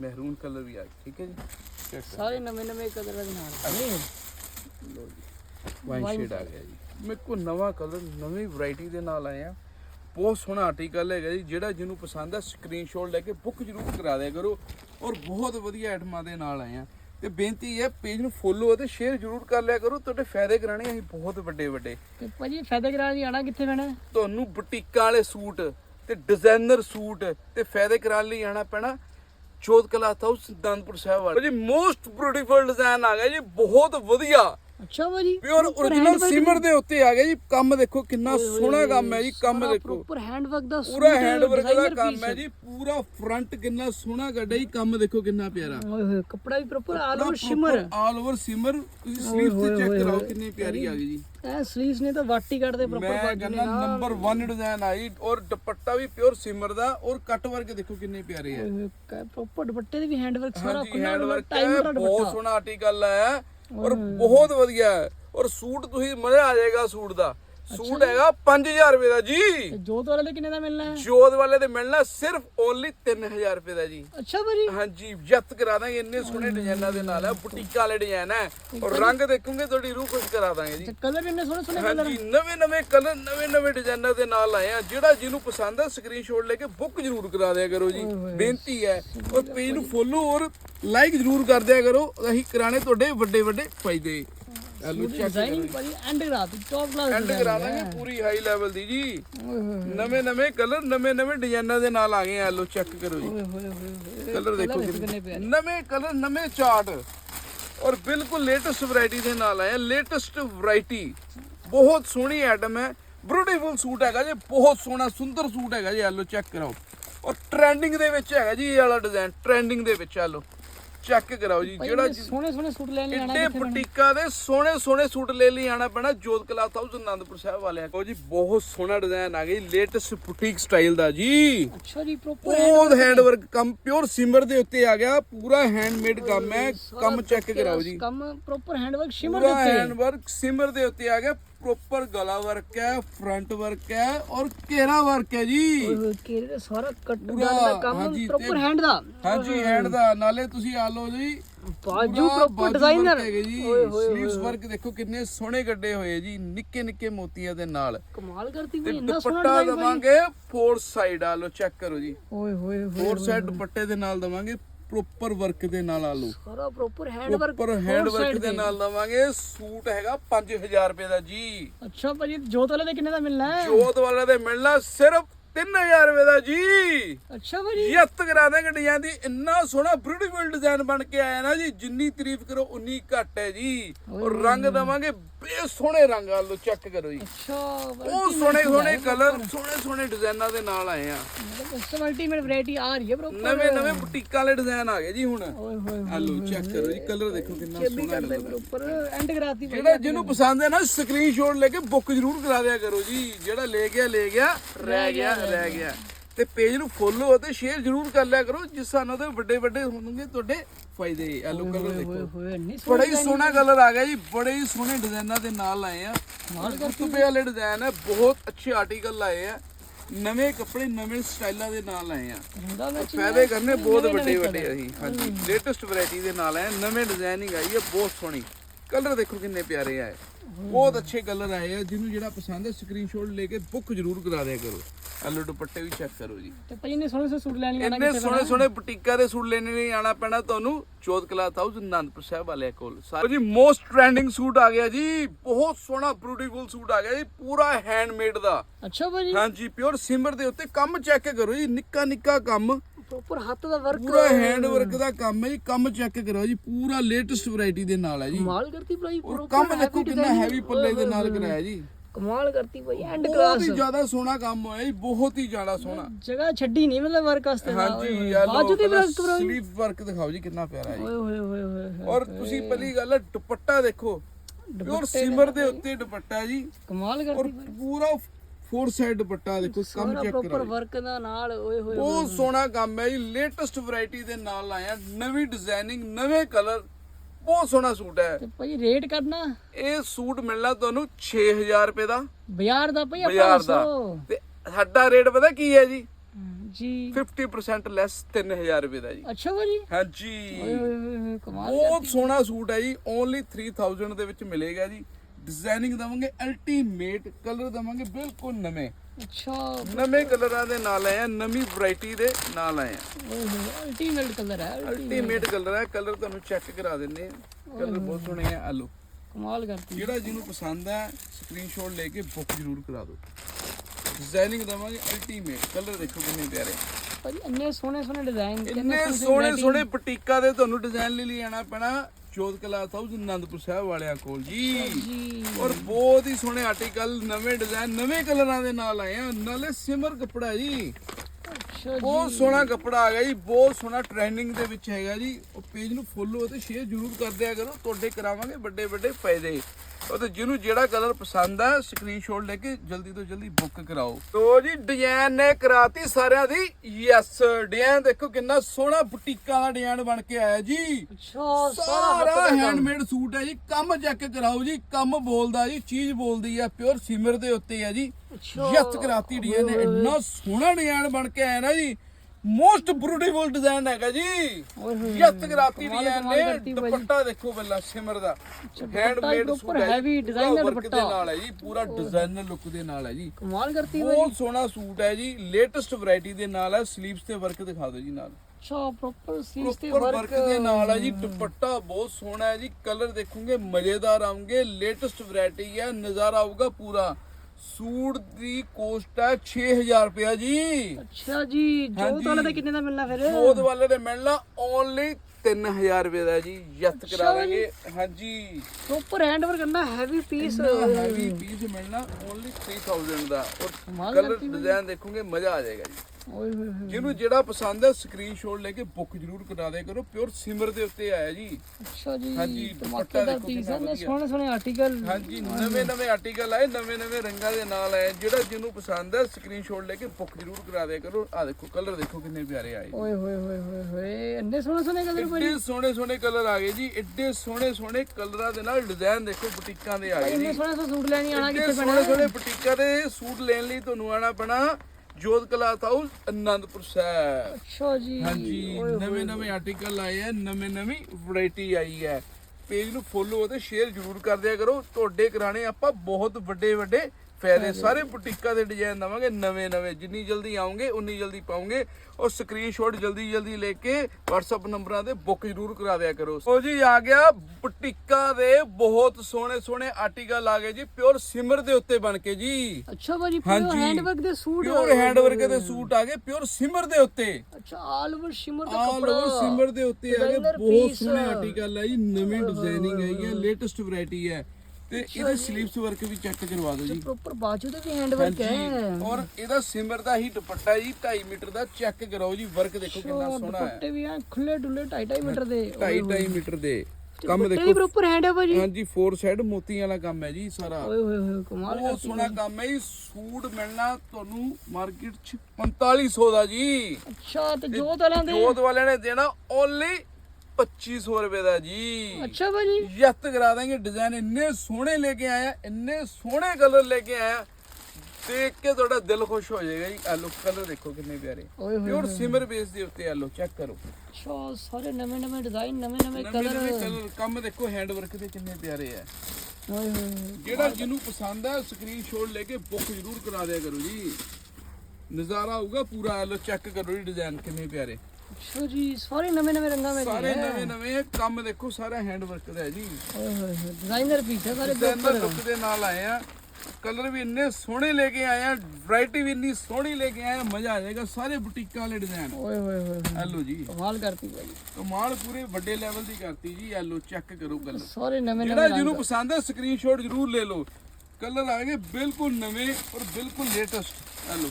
ਮਹਿਰੂਨ ਕਲਰ ਵੀ ਆ ਗਿਆ ਠੀਕ ਹੈ ਜੀ? ਚੈੱਕ ਸਾਰੇ ਨਵੇਂ ਨਵੇਂ ਕਲਰਾਂ ਦੇ ਨਾਲ। ਲੋ ਜੀ ਵਾਈਨ ਸ਼ੇਡ ਆ ਗਿਆ ਜੀ। ਮੇਰੇ ਕੋਲ ਨਵਾਂ ਕਲਰ ਨਵੀਂ ਵੈਰਾਈਟੀ ਦੇ ਨਾਲ ਆਏ ਆ। ਬਹੁਤ ਸੋਹਣਾ ਆਰਟੀਕਲ ਹੈਗਾ ਜੀ ਜਿਹੜਾ ਜਿਹਨੂੰ ਪਸੰਦ ਹੈ ਸਕਰੀਨਸ਼ਾਟ ਲੈ ਕੇ ਬੁੱਕ ਜ਼ਰੂਰ ਕਰਾ ਦਿਆ ਕਰੋ। ਔਰ ਬਹੁਤ ਵਧੀਆ ਆਈਟਮਾਂ ਦੇ ਨਾਲ ਆਏ ਆ। ਤੇ ਬੇਨਤੀ ਹੈ ਪੇਜ ਨੂੰ ਫੋਲੋ ਅਤੇ ਸ਼ੇਅਰ ਜ਼ਰੂਰ ਕਰ ਲਿਆ ਕਰੋ। ਤੁਹਾਡੇ ਫਾਇਦੇ ਕਰਾਣੇ ਅਸੀਂ ਬਹੁਤ ਵੱਡੇ ਵੱਡੇ ਤੇ ਭਾਜੀ ਫਾਇਦਾ ਕਰਾ ਜੀ ਆਣਾ ਕਿੱਥੇ ਪੈਣਾ? ਤੁਹਾਨੂੰ ਬੁਟੀਕਾਂ ਵਾਲੇ ਸੂਟ ਤੇ ਡਿਜ਼ਾਈਨਰ ਸੂਟ ਤੇ ਫਾਇਦੇ ਕਰਾਉਣ ਲਈ ਆਣਾ ਪੈਣਾ ਜੋਤ ਕਲਾਥ ਹਾਊਸ, ਦੰਦਪੁਰ ਸਾਹਿਬ ਵਾਲੇ। ਜੀ ਮੋਸਟ ਬਿਊਟੀਫੁਲ ਡਿਜ਼ਾਈਨ ਆ ਗਿਆ ਜੀ, ਬਹੁਤ ਵਧੀਆ। ਅੱਛਾ ਭਾਜੀ ਪਿਓਰ origignal ਸਿਮਰ ਦੇ ਉੱਤੇ ਆ ਗਿਆ ਜੀ ਕੰਮ ਦੇਖੋ ਕਿੰਨਾ ਸੋਹਣਾ ਕੰਮ ਹੈ ਜੀ ਕੰਮ ਦੇਖੋ। ਪ੍ਰੋਪਰ ਹੈਂਡ ਵਰਕ ਦਾ ਪੂਰਾ ਹੈਂਡ ਵਰਕ ਦਾ ਕੰਮ ਹੈ ਜੀ ਪੂਰਾ ਫਰੰਟ ਕਿੰਨਾ ਸੋਹਣਾ ਗੱਡਾ ਜੀ ਕੰਮ ਦੇਖੋ ਕਿੰਨਾ ਪਿਆਰਾ। ਓਏ ਹੋਏ ਕੱਪੜਾ ਵੀ proper all over shimmer all over shimmer ਤੁਸੀਂ ਸਲੀਵਸ ਤੇ ਚੈੱਕ ਕਰਾਓ ਕਿੰਨੀ ਪਿਆਰੀ ਆ ਗਈ ਜੀ। ਇਹ ਸਲੀਵਸ ਨੇ ਤਾਂ ਵਾਟੀ ਕੱਢਦੇ ਪ੍ਰੋਪਰ ਬਾਜੂ ਨੇ ਨੰਬਰ 1 ਡਿਜ਼ਾਈਨ ਆਈ ਔਰ ਦੁਪੱਟਾ ਵੀ ਪਿਓਰ ਸਿਮਰ ਦਾ ਔਰ ਕੱਟ ਵਰਕ ਦੇਖੋ ਕਿੰਨੇ ਪਿਆਰੇ ਆ। ਪ੍ਰੋਪਰ ਦੁਪੱਟੇ ਦੇ ਵੀ ਹੈਂਡ ਵਰਕ ਸਾਰਾ ਵਰਕ ਟਾਈਮ ਦਾ ਬਹੁਤ ਦੁਪੱਟਾ। ਸੋਹਣਾ ਆਰਟੀਕਲ ਹੈ। ਔਰ ਬਹੁਤ ਵਧੀਆ ਹੈ। ਔਰ ਸੂਟ ਤੁਸੀਂ ਮਜ਼ਾ ਆ ਜਾਏਗਾ ਸੂਟ ਦਾ। ਸੂਟ ਹੈਗਾ 5000 ਰੁਪਏ ਦਾ ਜੀ। ਤੇ ਜੋਤ ਵਾਲੇ ਦੇ ਕਿੰਨੇ ਦਾ ਮਿਲਣਾ ਹੈ? ਜੋਧ ਵਾਲੇ ਦੇ ਮਿਲਣਾ ਸਿਰਫ ਓਨਲੀ 3000 ਰੁਪਏ ਦਾ ਜੀ। ਅੱਛਾ ਭਾਜੀ। ਹਾਂਜੀ ਜੱਤ ਕਰਾ ਦਾਂਗੇ ਇੰਨੇ ਸੋਹਣੇ ਡਿਜ਼ਾਈਨਾਂ ਦੇ ਨਾਲ। ਹੈ ਬੁਟੀਕਾਂ ਵਾਲੇ ਡਿਜ਼ਾਈਨ ਹੈ। ਔਰ ਰੰਗ ਦੇਖੋਗੇ ਤੁਹਾਡੀ ਰੂਹ ਖੁਸ਼ ਕਰਾ ਦਾਂਗੇ ਜੀ। ਕਲਰ ਇੰਨੇ ਸੋਹਣੇ ਸੋਹਣੇ ਕਲਰ ਹਾਂਜੀ ਨਵੇਂ ਨਵੇਂ ਕਲਰ ਨਵੇਂ ਨਵੇਂ ਡਿਜ਼ਾਈਨਾਂ ਦੇ ਨਾਲ ਆਏ ਆ ਜਿਹੜਾ ਜਿਹਨੂੰ ਪਸੰਦ ਹੈ ਸਕਰੀਨਸ਼ਾਟ ਲੈ ਕੇ ਬੁੱਕ ਜ਼ਰੂਰ ਕਰਾ ਦਿਆ ਕਰੋ ਜੀ। ਬੇਨਤੀ ਹੈ। ਔਰ ਪੇਜ ਨੂੰ ਫੋਲੋ ਔਰ ਲਾਈਕ ਜ਼ਰੂਰ ਕਰ ਦਿਆ ਕਰੋ। ਅਸੀਂ ਕਰਾਣੇ ਤੁਹਾਡੇ ਵੱਡੇ ਵੱਡੇ ਫਾਇਦੇ। ਆਲੂ ਚੈੱਕ ਡਿਜ਼ਾਈਨਿੰਗ ਭਾਜੀ ਐਂਡ ਰਾਤ ਟੌਪ ਕਲਾਸ ਐਂਡ ਕਰਾ ਦਾਂਗੇ ਪੂਰੀ ਹਾਈ ਲੈਵਲ ਦੀ ਜੀ। ਨਵੇਂ ਨਵੇਂ ਕਲਰ ਨਵੇਂ ਨਵੇਂ ਡਿਜ਼ਾਈਨਾਂ ਦੇ ਨਾਲ ਆ ਗਏ ਆ ਆਲੂ ਚੈੱਕ ਕਰੋ ਜੀ। ਹੋਏ ਹੋਏ ਹੋਏ ਹੋਏ। ਕਲਰ ਦੇਖੋ ਕਿੰਨੇ ਕਿੰਨੇ ਪਿਆਰੇ ਨਵੇਂ ਕਲਰ ਨਵੇਂ ਚਾਰਟ ਔਰ ਬਿਲਕੁਲ ਲੇਟੈਸਟ ਵੈਰਾਈਟੀ ਦੇ ਨਾਲ ਆਇਆ ਲੇਟੈਸਟ ਵੈਰਾਈਟੀ ਬਹੁਤ ਸੋਹਣੀ ਆਈਟਮ ਹੈ। ਬਿਊਟੀਫੁਲ ਸੂਟ ਹੈਗਾ ਜੀ ਬਹੁਤ ਸੋਹਣਾ ਸੁੰਦਰ ਸੂਟ ਹੈਗਾ ਜੀ ਆਲੋ ਚੈੱਕ ਕਰਾਓ। ਔਰ ਟ੍ਰੈਂਡਿੰਗ ਦੇ ਵਿੱਚ ਹੈਗਾ ਜੀ ਇਹ ਵਾਲਾ ਡਿਜ਼ਾਈਨ ਟ੍ਰੈਂਡਿੰਗ ਦੇ ਵਿੱਚ ਆਲੋ ਚੈੱਕ ਕਰਾਓ ਜੀ ਜਿਹੜਾ ਭਾਜੀ ਸੋਹਣੇ ਸੋਹਣੇ ਸੂਟ ਲੈਣ ਲਈ ਆਣਾ ਇੱਡੇ ਬੁਟੀਕਾਂ ਦੇ ਸੋਹਣੇ ਸੋਹਣੇ ਸੂਟ ਲੈ ਲਈ ਆਣਾ ਪੈਣਾ ਜੋਤ ਕਲਾਥ ਹਾਊਸ ਅਨੰਦਪੁਰ ਸਾਹਿਬ ਵਾਲਿਆਂ ਕੋਲ ਜੀ ਬਹੁਤ ਸੋਹਣਾ ਡਿਜ਼ਾਈਨ ਆ ਗਈ ਲੇਟੈਸਟ ਬੁਟੀਕ ਸਟਾਈਲ ਦਾ ਜੀ। ਅੱਛਾ ਜੀ ਪ੍ਰੋਪਰ ਬਹੁਤ ਹੈਂਡ ਵਰਕ ਕੰਮ ਪਿਓਰ ਸਿਮਰ ਦੇ ਉੱਤੇ ਆ ਗਿਆ ਪੂਰਾ ਹੈਂਡਮੇਡ ਕੰਮ ਹੈ ਕੰਮ ਚੈੱਕ ਕਰਾਓ ਜੀ। ਕੰਮ ਪ੍ਰੋਪਰ ਹੈਂਡ ਵਰਕ ਸ਼ਿਮਰ ਦੇ ਪੂਰਾ ਉੱਤੇ। ਹੈਂਡ ਵਰਕ ਸਿਮਰ ਦੇ ਉੱਤੇ ਆ ਗਿਆ ਪ੍ਰੋਪਰ ਗਲਾ ਵਰਕ ਹੈ ਫਰੰਟ ਵਰਕ ਹੈ ਔਰ ਘੇਰਾ ਵਰਕ ਹੈ ਜੀ। ਕਿਹੜੇ ਦਾ ਸਾਰਾ ਕੱਟ ਪੂਰਾ, ਦਾ ਕੰਮ ਪ੍ਰੋਪਰ ਹੈਂਡ ਦਾ। ਹਾਂਜੀ ਹੈਂਡ ਦਾ। ਨਾਲੇ ਤੁਸੀਂ ਆ ਲਓ ਜੀ ਬਾਜੂ ਪੂਰਾ ਪ੍ਰੋਪਰ ਬਾਜੂ ਡਿਜ਼ਾਈਨਰ work ਹੈਗੇ ਜੀ। ਓਏ ਹੋਏ ਸਲੀਵਸ ਵਰਕ ਦੇਖੋ ਕਿੰਨੇ ਸੋਹਣੇ ਗੱਡੇ ਹੋਏ ਜੀ ਨਿੱਕੇ ਨਿੱਕੇ ਮੋਤੀਆਂ ਦੇ ਨਾਲ। ਕਮਾਲ ਕਰਤੀ ਤੇ ਵੀ ਇੰਨਾ ਸੋਹਣਾ ਦੁਪੱਟਾ ਦਵਾਂਗੇ ਫੋਰ ਸਾਈਡ ਆ ਲਓ ਚੈੱਕ ਕਰੋ ਜੀ। ਓਏ ਹੋਏ ਹੋਏ ਫੋਰ ਸਾਈਡ ਦੁਪੱਟੇ ਦੇ ਨਾਲ ਦਵਾਂਗੇ ਪ੍ਰੋਪਰ ਵਰਕ ਦੇ ਨਾਲ ਆ ਲਓ ਸਾਰਾ proper hand work proper hand work ਦੇ। ਨਾਲ ਦਵਾਂਗੇ ਸੂਟ ਹੈਗਾ 5000 ਰੁਪਏ ਦਾ ਜੀ। ਅੱਛਾ ਭਾਜੀ ਜੋਤ ਵਾਲੇ ਦੇ ਕਿੰਨੇ ਦਾ ਮਿਲਣਾ ਹੈ? ਜੋਤ ਵਾਲੇ ਦੇ ਮਿਲਣਾ ਸਿਰਫ 3000 ਰੁਪਏ ਦਾ ਜੀ। ਅੱਛਾ ਭਾਜੀ। ਯੱਤ ਕਰਾ ਦੇਂਗੇ ਡਿਜ਼ਾਈਨ ਦੀ। ਇੰਨਾ ਸੋਹਣਾ ਬਿਊਟੀਫੁਲ ਡਿਜ਼ਾਈਨ ਬਣ ਕੇ ਆਇਆ ਨਾ ਜੀ। ਜਿੰਨੀ ਤਾਰੀਫ ਕਰੋ ਉਨੀ ਘੱਟ ਹੈ ਜੀ। ਔਰ ਰੰਗ ਦਵਾਂਗੇ ਬੇ ਸੋਹਣੇ ਰੰਗ ਆ ਲੋ ਚੈੱਕ ਕਰੋ ਜੀ। ਅੱਛਾ ਉਹ ਸੋਹਣੇ ਸੋਹਣੇ ਕਲਰ ਸੋਹਣੇ। ਸੋਹਣੇ ਡਿਜ਼ਾਈਨਾਂ ਦੇ ਨਾਲ ਆਏ ਆ। ਮਤਲਬ ਅਲਟੀਮੇਟ ਵੈਰਾਈਟੀ ਆ ਰਹੀ ਹੈ ਪ੍ਰੋਪਰ ਨਵੇਂ ਨਵੇਂ ਬੁਟੀਕਾਂ ਵਾਲੇ ਡਿਜ਼ਾਈਨ ਆ ਗਏ ਜੀ ਹੁਣ। ਓਏ ਹੋਏ ਆ ਲੋ ਚੈੱਕ ਕਰੋ ਜੀ ਕਲਰ ਦੇਖੋ ਕਿੰਨਾ ਚੇਬੀ ਸੋਹਣਾ ਕਰਦੇ ਪ੍ਰੋਪਰ ਐਂਡ ਕਰਾਤੀ ਭਾਈ ਜਿਹੜਾ ਜਿਹਨੂੰ ਪਸੰਦ ਹੈ ਨਾ ਸਕਰੀਨਸ਼ਾਟ ਲੈ ਕੇ ਬੁੱਕ ਜ਼ਰੂਰ ਕਰਾ ਦਿਆ ਕਰੋ ਜੀ। ਜਿਹੜਾ ਲੈ ਗਿਆ ਲੈ ਗਿਆ ਰਹਿ ਗਿਆ ਰਹਿ ਗਿਆ। ਤੇ ਪੇਜ ਨੂੰ ਫੋਲੋ ਅਤੇ ਸ਼ੇਅਰ ਜ਼ਰੂਰ ਕਰ ਲਿਆ ਕਰੋ ਜਿਸ ਸਾਨੂੰ ਉਹਦੇ ਵੱਡੇ ਵੱਡੇ ਹੋਣਗੇ ਤੁਹਾਡੇ ਫਾਇਦੇ। ਆਲੂ ਕਲਰ ਹੋਏ ਦੇਖੋ। ਬੜਾ ਹੀ ਸੋਹਣਾ ਕਲਰ ਆ ਗਿਆ ਜੀ ਬੜੇ ਹੀ ਸੋਹਣੇ ਡਿਜ਼ਾਈਨਾਂ ਦੇ ਨਾਲ ਆਏ ਆ। ਕਰਤੂਬੇ ਵਾਲੇ ਡਿਜ਼ਾਈਨ ਹੈ ਬਹੁਤ ਅੱਛੇ ਆਰਟੀਕਲ ਆਏ ਆ। ਨਵੇਂ ਕੱਪੜੇ ਨਵੇਂ ਸਟਾਈਲਾਂ ਦੇ ਨਾਲ ਆਏ ਆ। ਫਾਇਦੇ ਕਰਨੇ ਬਹੁਤ ਵੱਡੇ ਵੱਡੇ ਅਸੀਂ ਹਾਂਜੀ। ਲੇਟੈਸਟ ਵੈਰਾਈਟੀ ਦੇ ਨਾਲ ਆਏ ਨਵੇਂ ਡਿਜ਼ਾਈਨਿੰਗ ਆਈ ਹੈ ਬਹੁਤ ਸੋਹਣੀ। ਕਲਰ ਦੇਖੋ ਕਿੰਨੇ ਪਿਆਰੇ ਆਏ ਬਹੁਤ ਅੱਛੇ ਕਲਰ ਆਏ ਆ ਜਿਹਨੂੰ ਜਿਹੜਾ ਪਸੰਦ ਹੈ ਸਕਰੀਨਸ਼ਾਟ ਲੈ ਕੇ ਬੁੱਕ ਜ਼ਰੂਰ ਕਰਾ ਦਿਆ ਕਰੋ। ਆਲੂ ਦੁਪੱਟੇ ਵੀ ਚੈੱਕ ਕਰੋ ਜੀ। ਤੇ ਭਾਈ ਨੇ ਸੋਹਣੇ ਸੋਹਣੇ ਸੂਟ ਲੈਣ ਲਈ ਆਣਾ ਇੰਨੇ ਸੋਹਣੇ ਸੋਹਣੇ ਬੁਟੀਕਾਂ ਦੇ ਸੂਟ ਲੈਣੇ ਲਈ ਆਣਾ ਪੈਣਾ ਤੁਹਾਨੂੰ ਚੋਤ ਕਲਾਥ ਹਾਊਸ ਅਨੰਦਪੁਰ ਸਾਹਿਬ ਵਾਲਿਆਂ ਕੋਲ। ਸਾਰੇ ਜੀ ਮੋਸਟ ਟ੍ਰੈਂਡਿੰਗ ਸੂਟ ਆ ਗਿਆ ਜੀ ਬਹੁਤ ਸੋਹਣਾ ਬਿਊਟੀਫੁਲ ਸੂਟ ਆ ਗਿਆ ਜੀ ਪੂਰਾ ਹੈਂਡਮੇਡ ਦਾ। ਅੱਛਾ ਭਾਜੀ। ਹਾਂਜੀ ਪਿਓਰ ਸਿਮਰ ਦੇ ਉੱਤੇ ਕੰਮ ਚੈੱਕ ਕਰੋ ਜੀ ਨਿੱਕਾ ਨਿੱਕਾ ਕੰਮ। ਪ੍ਰੋਪਰ ਹੱਥ ਦਾ ਵਰਕ ਪੂਰਾ ਹੈਂਡ ਵਰਕ ਦਾ ਕੰਮ ਹੈ ਜੀ ਕੰਮ ਚੈੱਕ ਕਰੋ ਜੀ ਪੂਰਾ ਲੇਟੈਸਟ ਵੈਰਾਈਟੀ ਦੇ ਨਾਲ ਹੈ ਜੀ। ਕਮਾਲ ਕਰਤੀ ਭਾਈ ਔਰ ਕੰਮ ਦੇਖੋ ਕਿੰਨਾ ਹੈਵੀ ਪੱਲੇ ਦੇ ਨਾਲ ਕਰਾਇਆ ਜੀ। ਕਮਾਲ ਕਰਤੀ ਭਾਈ ਐਂਡ ਬਹੁਤ ਕਲਾਸ ਹੀ ਜ਼ਿਆਦਾ ਸੋਹਣਾ ਕੰਮ ਹੋਇਆ ਜੀ ਬਹੁਤ ਹੀ ਜ਼ਿਆਦਾ ਸੋਹਣਾ। ਜਗ੍ਹਾ ਛੱਡੀ ਨਹੀਂ ਮਤਲਬ ਵਰਕ ਵਾਸਤੇ। ਹਾਂਜੀ ਬਾਜੂ ਦੀ ਵਰਕ ਕਰੋ ਸਲੀਪ ਵਰਕ ਦਿਖਾਓ ਜੀ ਕਿੰਨਾ ਪਿਆਰਾ ਹੈ ਓਏ ਹੋਏ ਹੋਏ ਹੋਏ। ਔਰ ਤੁਸੀਂ ਪਹਿਲੀ ਗੱਲ ਦੁਪੱਟਾ ਦੇਖੋ। ਪਿਓਰ ਸਿਮਰ ਦੇ ਉੱਤੇ ਦੁਪੱਟਾ ਜੀ। ਕਮਾਲ ਔਰ ਕਰਤੀ ਭਾਈ। ਪੂਰਾ ਫੋਰ ਸਾਈਡ ਦੁਪੱਟਾ ਦੇਖੋ ਕੰਮ ਚੈੱਕ ਪ੍ਰੋਪਰ ਕਰੋ ਵਰਕ ਦਾ ਨਾਲ ਓਏ ਹੋਏ ਬਹੁਤ ਸੋਹਣਾ ਕੰਮ ਹੈ ਜੀ ਲੇਟੈਸਟ ਵੈਰਾਈਟੀ ਦੇ ਨਾਲ ਆਇਆ ਨਵੀਂ ਡਿਜ਼ਾਈਨਿੰਗ ਨਵੇਂ ਕਲਰ ਬਹੁਤ ਸੋਹਣਾ ਸੂਟ ਹੈ। ਤੇ ਭਾਈ ਰੇਟ ਕਰਨਾ ਇਹ ਸੂਟ ਮਿਲਣਾ ਤੁਹਾਨੂੰ 6000 ਰੁਪਏ ਦਾ। ਬਾਜ਼ਾਰ ਦਾ ਭਾਈ ਆਪਾਂ ਦੱਸੋ। ਤੇ ਸਾਡਾ ਰੇਟ ਪਤਾ ਕੀ ਹੈ ਜੀ? ਜੀ। 50% ਲੈਸ 3000 ਰੁਪਏ ਦਾ ਜੀ। ਅੱਛਾ ਭਾਜੀ। ਹਾਂਜੀ। ਓਏ ਹੋਏ ਹੋਏ ਹੋਏ ਕਮਾਲ ਬਹੁਤ ਸੋਹਣਾ ਸੂਟ ਹੈ ਜੀ ਓਨਲੀ 3000 ਦੇ ਵਿੱਚ ਮਿਲੇਗਾ ਜੀ। ਡਿਜ਼ਾਈਨਿੰਗ ਦਵਾਂਗੇ ਅਲਟੀਮੇਟ ਕਲਰ ਦਵਾਂਗੇ ਬਿਲਕੁਲ ਨਵੇਂ। ਅੱਛਾ। ਨਵੇਂ ਕਲਰਾਂ ਦੇ ਨਾਲ ਆਏ ਆ ਨਵੀਂ ਵੈਰਾਈਟੀ ਦੇ ਨਾਲ ਆਏ ਆ। ਅਲਟੀਮੇਟ ਕਲਰ ਹੈ ਅਲਟੀਮੇਟ ਕਲਰ ਹੈ ਕਲਰ ਤੁਹਾਨੂੰ ਚੈੱਕ ਕਰਾ ਦਿੰਦੇ ਆ। ਕਲਰ ਬਹੁਤ ਸੋਹਣੇ ਆ ਆਲੋ ਕਮਾਲ ਕਰਤੀ। ਜਿਹੜਾ ਜਿਹਨੂੰ ਪਸੰਦ ਹੈ ਸਕਰੀਨਸ਼ਾਟ ਲੈ ਕੇ ਬੁੱਕ ਜ਼ਰੂਰ ਕਰਾ ਦਿਓ। ਡਿਜ਼ਾਈਨਿੰਗ ਦਵਾਂਗੇ ਅਲਟੀਮੇਟ ਕਲਰ ਦੇਖੋ ਕਿੰਨੇ ਪਿਆਰੇ। ਭਾਜੀ ਇੰਨੇ ਸੋਹਣੇ ਸੋਹਣੇ ਡਿਜ਼ਾਈਨ ਇੰਨੇ ਸੋਹਣੇ ਸੋਹਣੇ ਬੁਟੀਕਾਂ ਦੇ ਤੁਹਾਨੂੰ ਡਿਜ਼ਾਈਨ ਲਈ ਲਈ ਆਣਾ ਪੈਣਾ। ਜੋਤ ਕਲਾਥ ਹਾਊਸ ਅਨੰਦਪੁਰ ਸਾਹਿਬ ਵਾਲਿਆਂ ਕੋਲ ਜੀ। ਔਰ ਬਹੁਤ ਹੀ ਸੋਹਣੇ ਆਰਟੀਕਲ ਨਵੇਂ ਡਿਜ਼ਾਈਨ ਨਵੇਂ ਕਲਰਾਂ ਦੇ ਨਾਲ ਆਏ ਆ। ਨਾਲੇ ਸਿਮਰ ਕੱਪੜਾ ਜੀ। ਬਹੁਤ ਸੋਹਣਾ ਕੱਪੜਾ ਆ ਗਿਆ ਜੀ ਬਹੁਤ ਸੋਹਣਾ ਟ੍ਰੈਂਡਿੰਗ ਦੇ ਵਿੱਚ ਹੈਗਾ ਜੀ। ਉਹ ਪੇਜ ਨੂੰ ਫੋਲੋ ਅਤੇ ਸ਼ੇਅਰ ਜ਼ਰੂਰ ਕਰ ਦਿਆ ਕਰੋ ਤੁਹਾਡੇ ਕਰਾਵਾਂਗੇ ਵੱਡੇ ਵੱਡੇ ਫਾਇਦੇ। ਉਹ ਤੇ ਜਿਹਨੂੰ ਜਿਹੜਾ ਕਲਰ ਪਸੰਦ ਆ ਸਕਰੀਨਸ਼ਾਟ ਲੈ ਕੇ ਜਲਦੀ ਤੋਂ ਜਲਦੀ ਬੁੱਕ ਕਰਾਓ। ਤੋ ਜੀ ਡਿਜ਼ਾਈਨ ਨੇ ਕਰਾਤੀ ਸਾਰਿਆਂ ਦੀ ਯੈਸ ਡਿਜ਼ਾਈਨ ਦੇਖੋ ਕਿੰਨਾ ਸੋਹਣਾ ਬੁਟੀਕਾਂ ਦਾ ਡਿਜ਼ਾਈਨ ਬਣ ਕੇ ਆਇਆ ਜੀ। ਸਾਰਾ ਹੈਂਡਮੇਡ ਸੂਟ ਹੈ ਜੀ। ਕੰਮ ਚੈੱਕ ਕਰਾਓ ਜੀ ਕੰਮ ਬੋਲਦਾ ਜੀ ਚੀਜ਼ ਬੋਲਦੀ ਆ ਪਿਓਰ ਸਿਮਰ ਦੇ ਉੱਤੇ ਆ ਜੀ। ਯਸ ਕਰਾਤੀ ਡਿਜ਼ਾਈਨ ਨੇ ਇੰਨਾ ਸੋਹਣਾ ਡਿਜ਼ਾਈਨ ਬਣ ਕੇ ਆਇਆ ਨਾ ਜੀ। ਮੋਸਟ ਬਿਊਟੀਫੁਲ ਡਿਜ਼ਾਈਨ ਹੈਗਾ ਜੀ। ਯਸ ਕਰਾਤੀ ਡਿਜ਼ਾਈਨ ਨੇ। ਦੁਪੱਟਾ ਦੇਖੋ ਬੱਲਾ ਸਿਮਰ ਦਾ। ਹੈਂਡਮੇਡ ਇੱਕ ਸੂਟ ਹੈ work ਦੇ ਦੁਪੱਟਾ। ਨਾਲ ਹੈ ਜੀ ਪੂਰਾ ਡਿਜ਼ਾਈਨਰ ਲੁੱਕ ਦੇ ਨਾਲ ਹੈ ਜੀ। ਕਮਾਲ ਕਰਤੀ ਭਾਈ ਬਹੁਤ ਸੋਹਣਾ ਸੂਟ ਹੈ ਜੀ। ਲੇਟੈਸਟ ਵੈਰਾਈਟੀ ਦੇ ਨਾਲ ਹੈ ਸਲੀਵਸ ਤੇ ਵਰਕ ਦਿਖਾ ਦਿਓ ਜੀ ਨਾਲ। ਅੱਛਾ ਪ੍ਰੋਪਰ ਸੀਸ ਤੇ ਵਰਕ ਦੇ ਨਾਲ ਹੈ ਜੀ ਦੁਪੱਟਾ ਬਹੁਤ ਸੋਹਣਾ ਹੈ ਜੀ। ਕਲਰ ਦੇਖੋਗੇ ਮਜ਼ੇਦਾਰ ਆਉਂਗੇ ਲੇਟੈਸਟ ਵੈਰਾਈਟੀ ਹੈ ਨਜ਼ਾਰਾ ਆਊਗਾ ਪੂਰਾ। ਸੂਟ ਦੀ ਕੋਸਟ ਹੈ 6000 ਰੁਪਇਆ ਜੀ। ਅੱਛਾ ਜੀ ਜੋ ਹਾਂਜੀ। ਵਾਲਾ ਦਾ ਕਿੰਨੇ ਦਾ ਮਿਲਣਾ ਫਿਰ? ਜੋਤ ਵਾਲੇ ਦੇ ਮਿਲਣਾ ਓਨਲੀ 3000 ਰੁਪਏ ਦਾ ਜੀ ਯਤ ਕਰਾ ਦਾਂਗੇ ਹਾਂਜੀ। ਪ੍ਰੋਪਰ ਹੈਂਡ ਵਰਕ ਕਰਨਾ ਹੈਵੀ ਪੀਸ ਹੈਵੀ ਪੀਸ ਮਿਲਣਾ ਓਨਲੀ 3000 ਦਾ। ਔਰ ਕਲਰ ਡਿਜ਼ਾਈਨ ਦੇਖੋਗੇ ਮਜ਼ਾ ਆ ਜਾਏਗਾ ਜੀ। ਓਏ ਹੋਏ ਹੋਏ। ਜਿਹਨੂੰ ਜਿਹੜਾ ਪਸੰਦ ਹੈ ਸਕਰੀਨਸ਼ਾਟ ਲੈ ਕੇ ਬੁੱਕ ਜ਼ਰੂਰ ਕਰਾ ਦਿਆ ਕਰੋ। ਪਿਓਰ ਸਿਮਰ ਦੇ ਉੱਤੇ ਆਇਆ ਜੀ। ਅੱਛਾ ਜੀ ਹਾਂਜੀ, ਦੁਪੱਟਾ ਧਮਾਕੇਦਾਰ ਦੇਖੋ ਪੀਸ ਕਿੰਨਾ ਹੈ ਨੇ ਵਧੀਆ। ਸੋਹਣੇ ਸੋਹਣੇ ਆਰਟੀਕਲ ਹਾਂਜੀ ਨਵੇਂ ਨਵੇਂ ਆਰਟੀਕਲ ਆਏ ਨਵੇਂ ਨਵੇਂ ਰੰਗਾਂ ਦੇ ਨਾਲ ਆਏ। ਜਿਹੜਾ ਜਿਹਨੂੰ ਪਸੰਦ ਹੈ ਸਕਰੀਨਸ਼ਾਟ ਲੈ ਕੇ ਬੁੱਕ ਜ਼ਰੂਰ ਕਰਾ ਦਿਆ ਕਰੋ। ਆ ਦੇਖੋ ਕਲਰ ਦੇਖੋ ਕਿੰਨੇ ਪਿਆਰੇ ਆਏ। ਓਏ ਹੋਏ ਹੋਏ ਹੋਏ ਹੋਏ ਇੰਨੇ ਸੋਹਣੇ ਸੋਹਣੇ ਕਲਰ ਸੋਹਣੇ ਸੋਹਣੇ ਕਲਰ ਆ ਗਏ ਜੀ। ਐਡੇ ਸੋਹਣੇ ਸੋਹਣੇ ਕਲਰਾਂ ਦੇ ਨਾਲ ਡਿਜ਼ਾਈਨ ਦੇਖੋ ਬੁਟੀਕਾਂ ਦੇ ਆ ਗਏ ਇੰਨੇ ਜੀ। ਸੋਹਣੇ ਸੋਹਣੇ ਸੂਟ ਲੈਣੀ ਆਣਾ ਐਡੇ ਕਿੱਥੇ ਸੋਹਣੇ ਪੈਣਾ? ਸੋਹਣੇ ਬੁਟੀਕਾਂ ਦੇ ਸੂਟ ਲੈਣ ਲਈ ਤੁਹਾਨੂੰ ਆਣਾ ਪੈਣਾ। ਜੋਤ ਕਲਾਥ ਹਾਊਸ ਅਨੰਦਪੁਰ ਸਾਹਿਬ। ਅੱਛਾ ਜੀ। ਹਾਂਜੀ ਨਵੇਂ ਨਵੇਂ ਆਰਟੀਕਲ ਆਏ ਆ ਨਵੇਂ ਨਵੀਂ ਵੈਰਾਈਟੀ ਆਈ ਹੈ। ਪੇਜ ਨੂੰ ਫੋਲੋ ਅਤੇ ਸ਼ੇਅਰ ਜ਼ਰੂਰ ਕਰ ਦਿਆ ਕਰੋ। ਤੁਹਾਡੇ ਕਰਾਣੇ ਆਪਾਂ ਬਹੁਤ ਵੱਡੇ ਵੱਡੇ ਫਾਇਦੇ ਸਾਰੇ ਬੁਟੀਕਾਂ ਦੇ ਡਿਜ਼ਾਈਨ ਦਵਾਂਗੇ ਨਵੇਂ ਨਵੇਂ। ਜਿੰਨੀ ਜਲਦੀ ਆਉਂਗੇ ਉਨੀ ਜਲਦੀ ਪਾਉਂਗੇ। ਉਹ ਸਕਰੀਨਸ਼ਾਟ ਜਲਦੀ ਜਲਦੀ ਲੈ ਕੇ WhatsApp ਨੰਬਰਾਂ ਤੇ ਬੁੱਕ ਜ਼ਰੂਰ ਕਰਾ ਦਿਆ ਕਰੋ। ਸੋ ਜੀ ਆ ਗਿਆ ਬੁਟੀਕਾਂ ਦੇ ਬਹੁਤ ਸੋਹਣੇ ਸੋਹਣੇ ਆਰਟੀਕਲ ਆ ਗਏ ਜੀ ਪਿਓਰ ਸਿਮਰ ਦੇ ਉੱਤੇ ਬਣ ਕੇ ਜੀ। ਅੱਛਾ ਭਾਜੀ ਪਿਓਰ ਹੈਂਡ ਵਰਕ ਦੇ ਸੂਟ ਪਿਓਰ ਹੈਂਡਵਰਕ ਦੇ ਸੂਟ ਆ ਗਏ ਪਿਓਰ ਸਿਮਰ ਦੇ ਉੱਤੇ। ਅੱਛਾ ਆਲ ਓਵਰ ਸ਼ਿਮਰ ਦਾ ਆਲ ਕੱਪੜਾ। ਓਵਰ ਸਿਮਰ ਦੇ ਉੱਤੇ ਆ ਗਏ ਬਹੁਤ। ਸੋਹਣੇ ਆਰਟੀਕਲ ਹੈ ਜੀ ਨਵੀਂ ਡਿਜ਼ਾਈਨਿੰਗ ਆਈ ਹੈ ਲੇਟੈਸਟ ਵੈਰਾਈਟੀ ਹੈ। ਤੇ ਇਹਦੇ ਸਲੀਵਸ ਵਰਕ ਵੀ ਚੈੱਕ ਕਰਵਾ ਦਿਓ ਜੀ। ਪ੍ਰੋਪਰ ਬਾਜੂ ਤੇ ਵੀ ਹੈਂਡ ਵਰਕ ਹੈ। ਹਾਂਜੀ ਔਰ ਇਹਦਾ ਸਿਮਰ ਦਾ ਹੀ ਦੁਪੱਟਾ ਜੀ 2.5 ਮੀਟਰ ਦਾ ਚੈੱਕ ਕਰਾਓ ਜੀ ਵਰਕ ਦੇਖੋ ਕਿੰਨਾ ਸੋਹਣਾ ਹੈ। ਦੁਪੱਟੇ ਵੀ ਆ ਖੁੱਲੇ ਡੁੱਲੇ 2.5 ਮੀਟਰ ਦੇ 2.5 2.5 ਮੀਟਰ ਦੇ ਕੰਮ ਦੇਖੋ। ਪ੍ਰੋਪਰ ਹੈਂਡ ਹੈ ਭਾਜੀ ਹਾਂਜੀ ਫੋਰ ਸਾਈਡ ਮੋਤੀਆਂ ਵਾਲਾ ਕੰਮ ਹੈ ਜੀ ਸਾਰਾ। ਓਏ ਹੋਏ ਹੋਏ ਕਮਾਲ ਬਹੁਤ ਸੋਹਣਾ ਕੰਮ ਹੈ ਜੀ ਸੂਟ ਮਿਲਣਾ ਤੁਹਾਨੂੰ ਮਾਰਕੀਟ 'ਚ 4500 ਦਾ ਜੀ। ਅੱਛਾ ਤੇ ਜੋਤ ਵਾਲਿਆਂ ਦੇ? ਜੋਤ ਵਾਲਿਆਂ ਨੇ ਦੇਣਾ ਓਨਲੀ 2500 ਰੁਪਏ ਦਾ ਜੀ ਅੱਛਾ ਭਾਜੀ ਯਤ ਕਰਾ ਦਾਂਗੇ ਡਿਜ਼ਾਈਨ ਇੰਨੇ ਸੋਹਣੇ ਲੈ ਕੇ ਆਇਆ ਇੰਨੇ ਸੋਹਣੇ ਕਲਰ ਲੈ ਕੇ ਆਇਆ ਦੇਖ ਕੇ ਤੁਹਾਡਾ ਦਿਲ ਖੁਸ਼ ਹੋ ਜਾਏਗਾ ਜੀ ਆ ਲੋ ਕਲਰ ਦੇਖੋ ਕਿੰਨੇ ਪਿਆਰੇ ਓਏ ਹੋਏ ਪਿਓਰ ਸਿਮਰ ਬੇਸ ਦੇ ਉੱਤੇ ਆ ਲੋ ਚੈੱਕ ਕਰੋ ਅੱਛਾ ਸਾਰੇ ਨਵੇਂ ਨਵੇਂ ਡਿਜ਼ਾਈਨ ਨਵੇਂ ਨਵੇਂ ਕਲਰ ਕੰਮ ਦੇਖੋ ਹੈਂਡ ਵਰਕ ਦੇ ਕਿੰਨੇ ਪਿਆਰੇ ਆ ਓਏ ਹੋਏ ਹੋਏ ਜਿਹੜਾ ਜਿਹਨੂੰ ਪਸੰਦ ਆ ਸਕਰੀਨਸ਼ਾਟ ਲੈ ਕੇ ਬੁੱਕ ਜ਼ਰੂਰ ਕਰਾ ਦਿਆ ਕਰੋ ਜੀ ਨਜ਼ਾਰਾ ਆਊਗਾ ਪੂਰਾ ਆ ਲੋ ਚੈੱਕ ਕਰੋ ਜੀ ਡਿਜ਼ਾਈਨ ਕਿੰਨੇ ਪਿਆਰੇ ਅੱਛਾ ਜੀ ਸਾਰੇ ਨਵੇਂ ਨਵੇਂ ਰੰਗਾਂ ਵਿੱਚ ਸਾਰੇ ਨਵੇਂ ਨਵੇਂ ਆ, ਕੰਮ ਦੇਖੋ ਸਾਰਾ ਹੈਂਡ ਵਰਕ ਦਾ ਹੈ ਜੀ। ਓਏ ਹੋਏ ਹੋਏ ਡਿਜ਼ਾਈਨਰ ਪੀਸ ਹੈ ਸਾਰੇ ਡਿਜ਼ਾਈਨਰ ਲੁੱਕ ਦੇ ਨਾਲ ਆਏ ਆ। ਕਲਰ ਵੀ ਇੰਨੇ ਸੋਹਣੇ ਲੈ ਕੇ ਆਏ ਆ ਵੈਰਾਈਟੀ ਵੀ ਇੰਨੀ ਸੋਹਣੀ ਲੈ ਕੇ ਆਏ ਆ ਮਜ਼ਾ ਆ ਜਾਏਗਾ ਸਾਰੇ ਬੁਟੀਕਾਂ ਵਾਲੇ ਡਿਜ਼ਾਈਨ ਓਏ ਹੋਏ ਹੋਏ ਹੋਏ। ਹੈਲੋ ਜੀ। ਕਮਾਲ ਕਰਤੀ ਭਾਜੀ ਕਮਾਲ ਪੂਰੇ ਵੱਡੇ ਲੈਵਲ ਦੀ ਕਰਤੀ ਜੀ ਹੈਲੋ ਚੈੱਕ ਕਰੋ ਕਲਰ ਸਾਰੇ ਨਵੇਂ ਜਿਹੜਾ ਨਵੇਂ ਜਿਹਨੂੰ ਪਸੰਦ ਹੈ ਸਕਰੀਨਸ਼ਾਟ ਜ਼ਰੂਰ ਲੈ ਲਓ। ਕਲਰ ਆਏਗੇ ਬਿਲਕੁਲ ਨਵੇਂ ਔਰ ਬਿਲਕੁਲ ਲੇਟੈਸਟ ਹੈਲੋ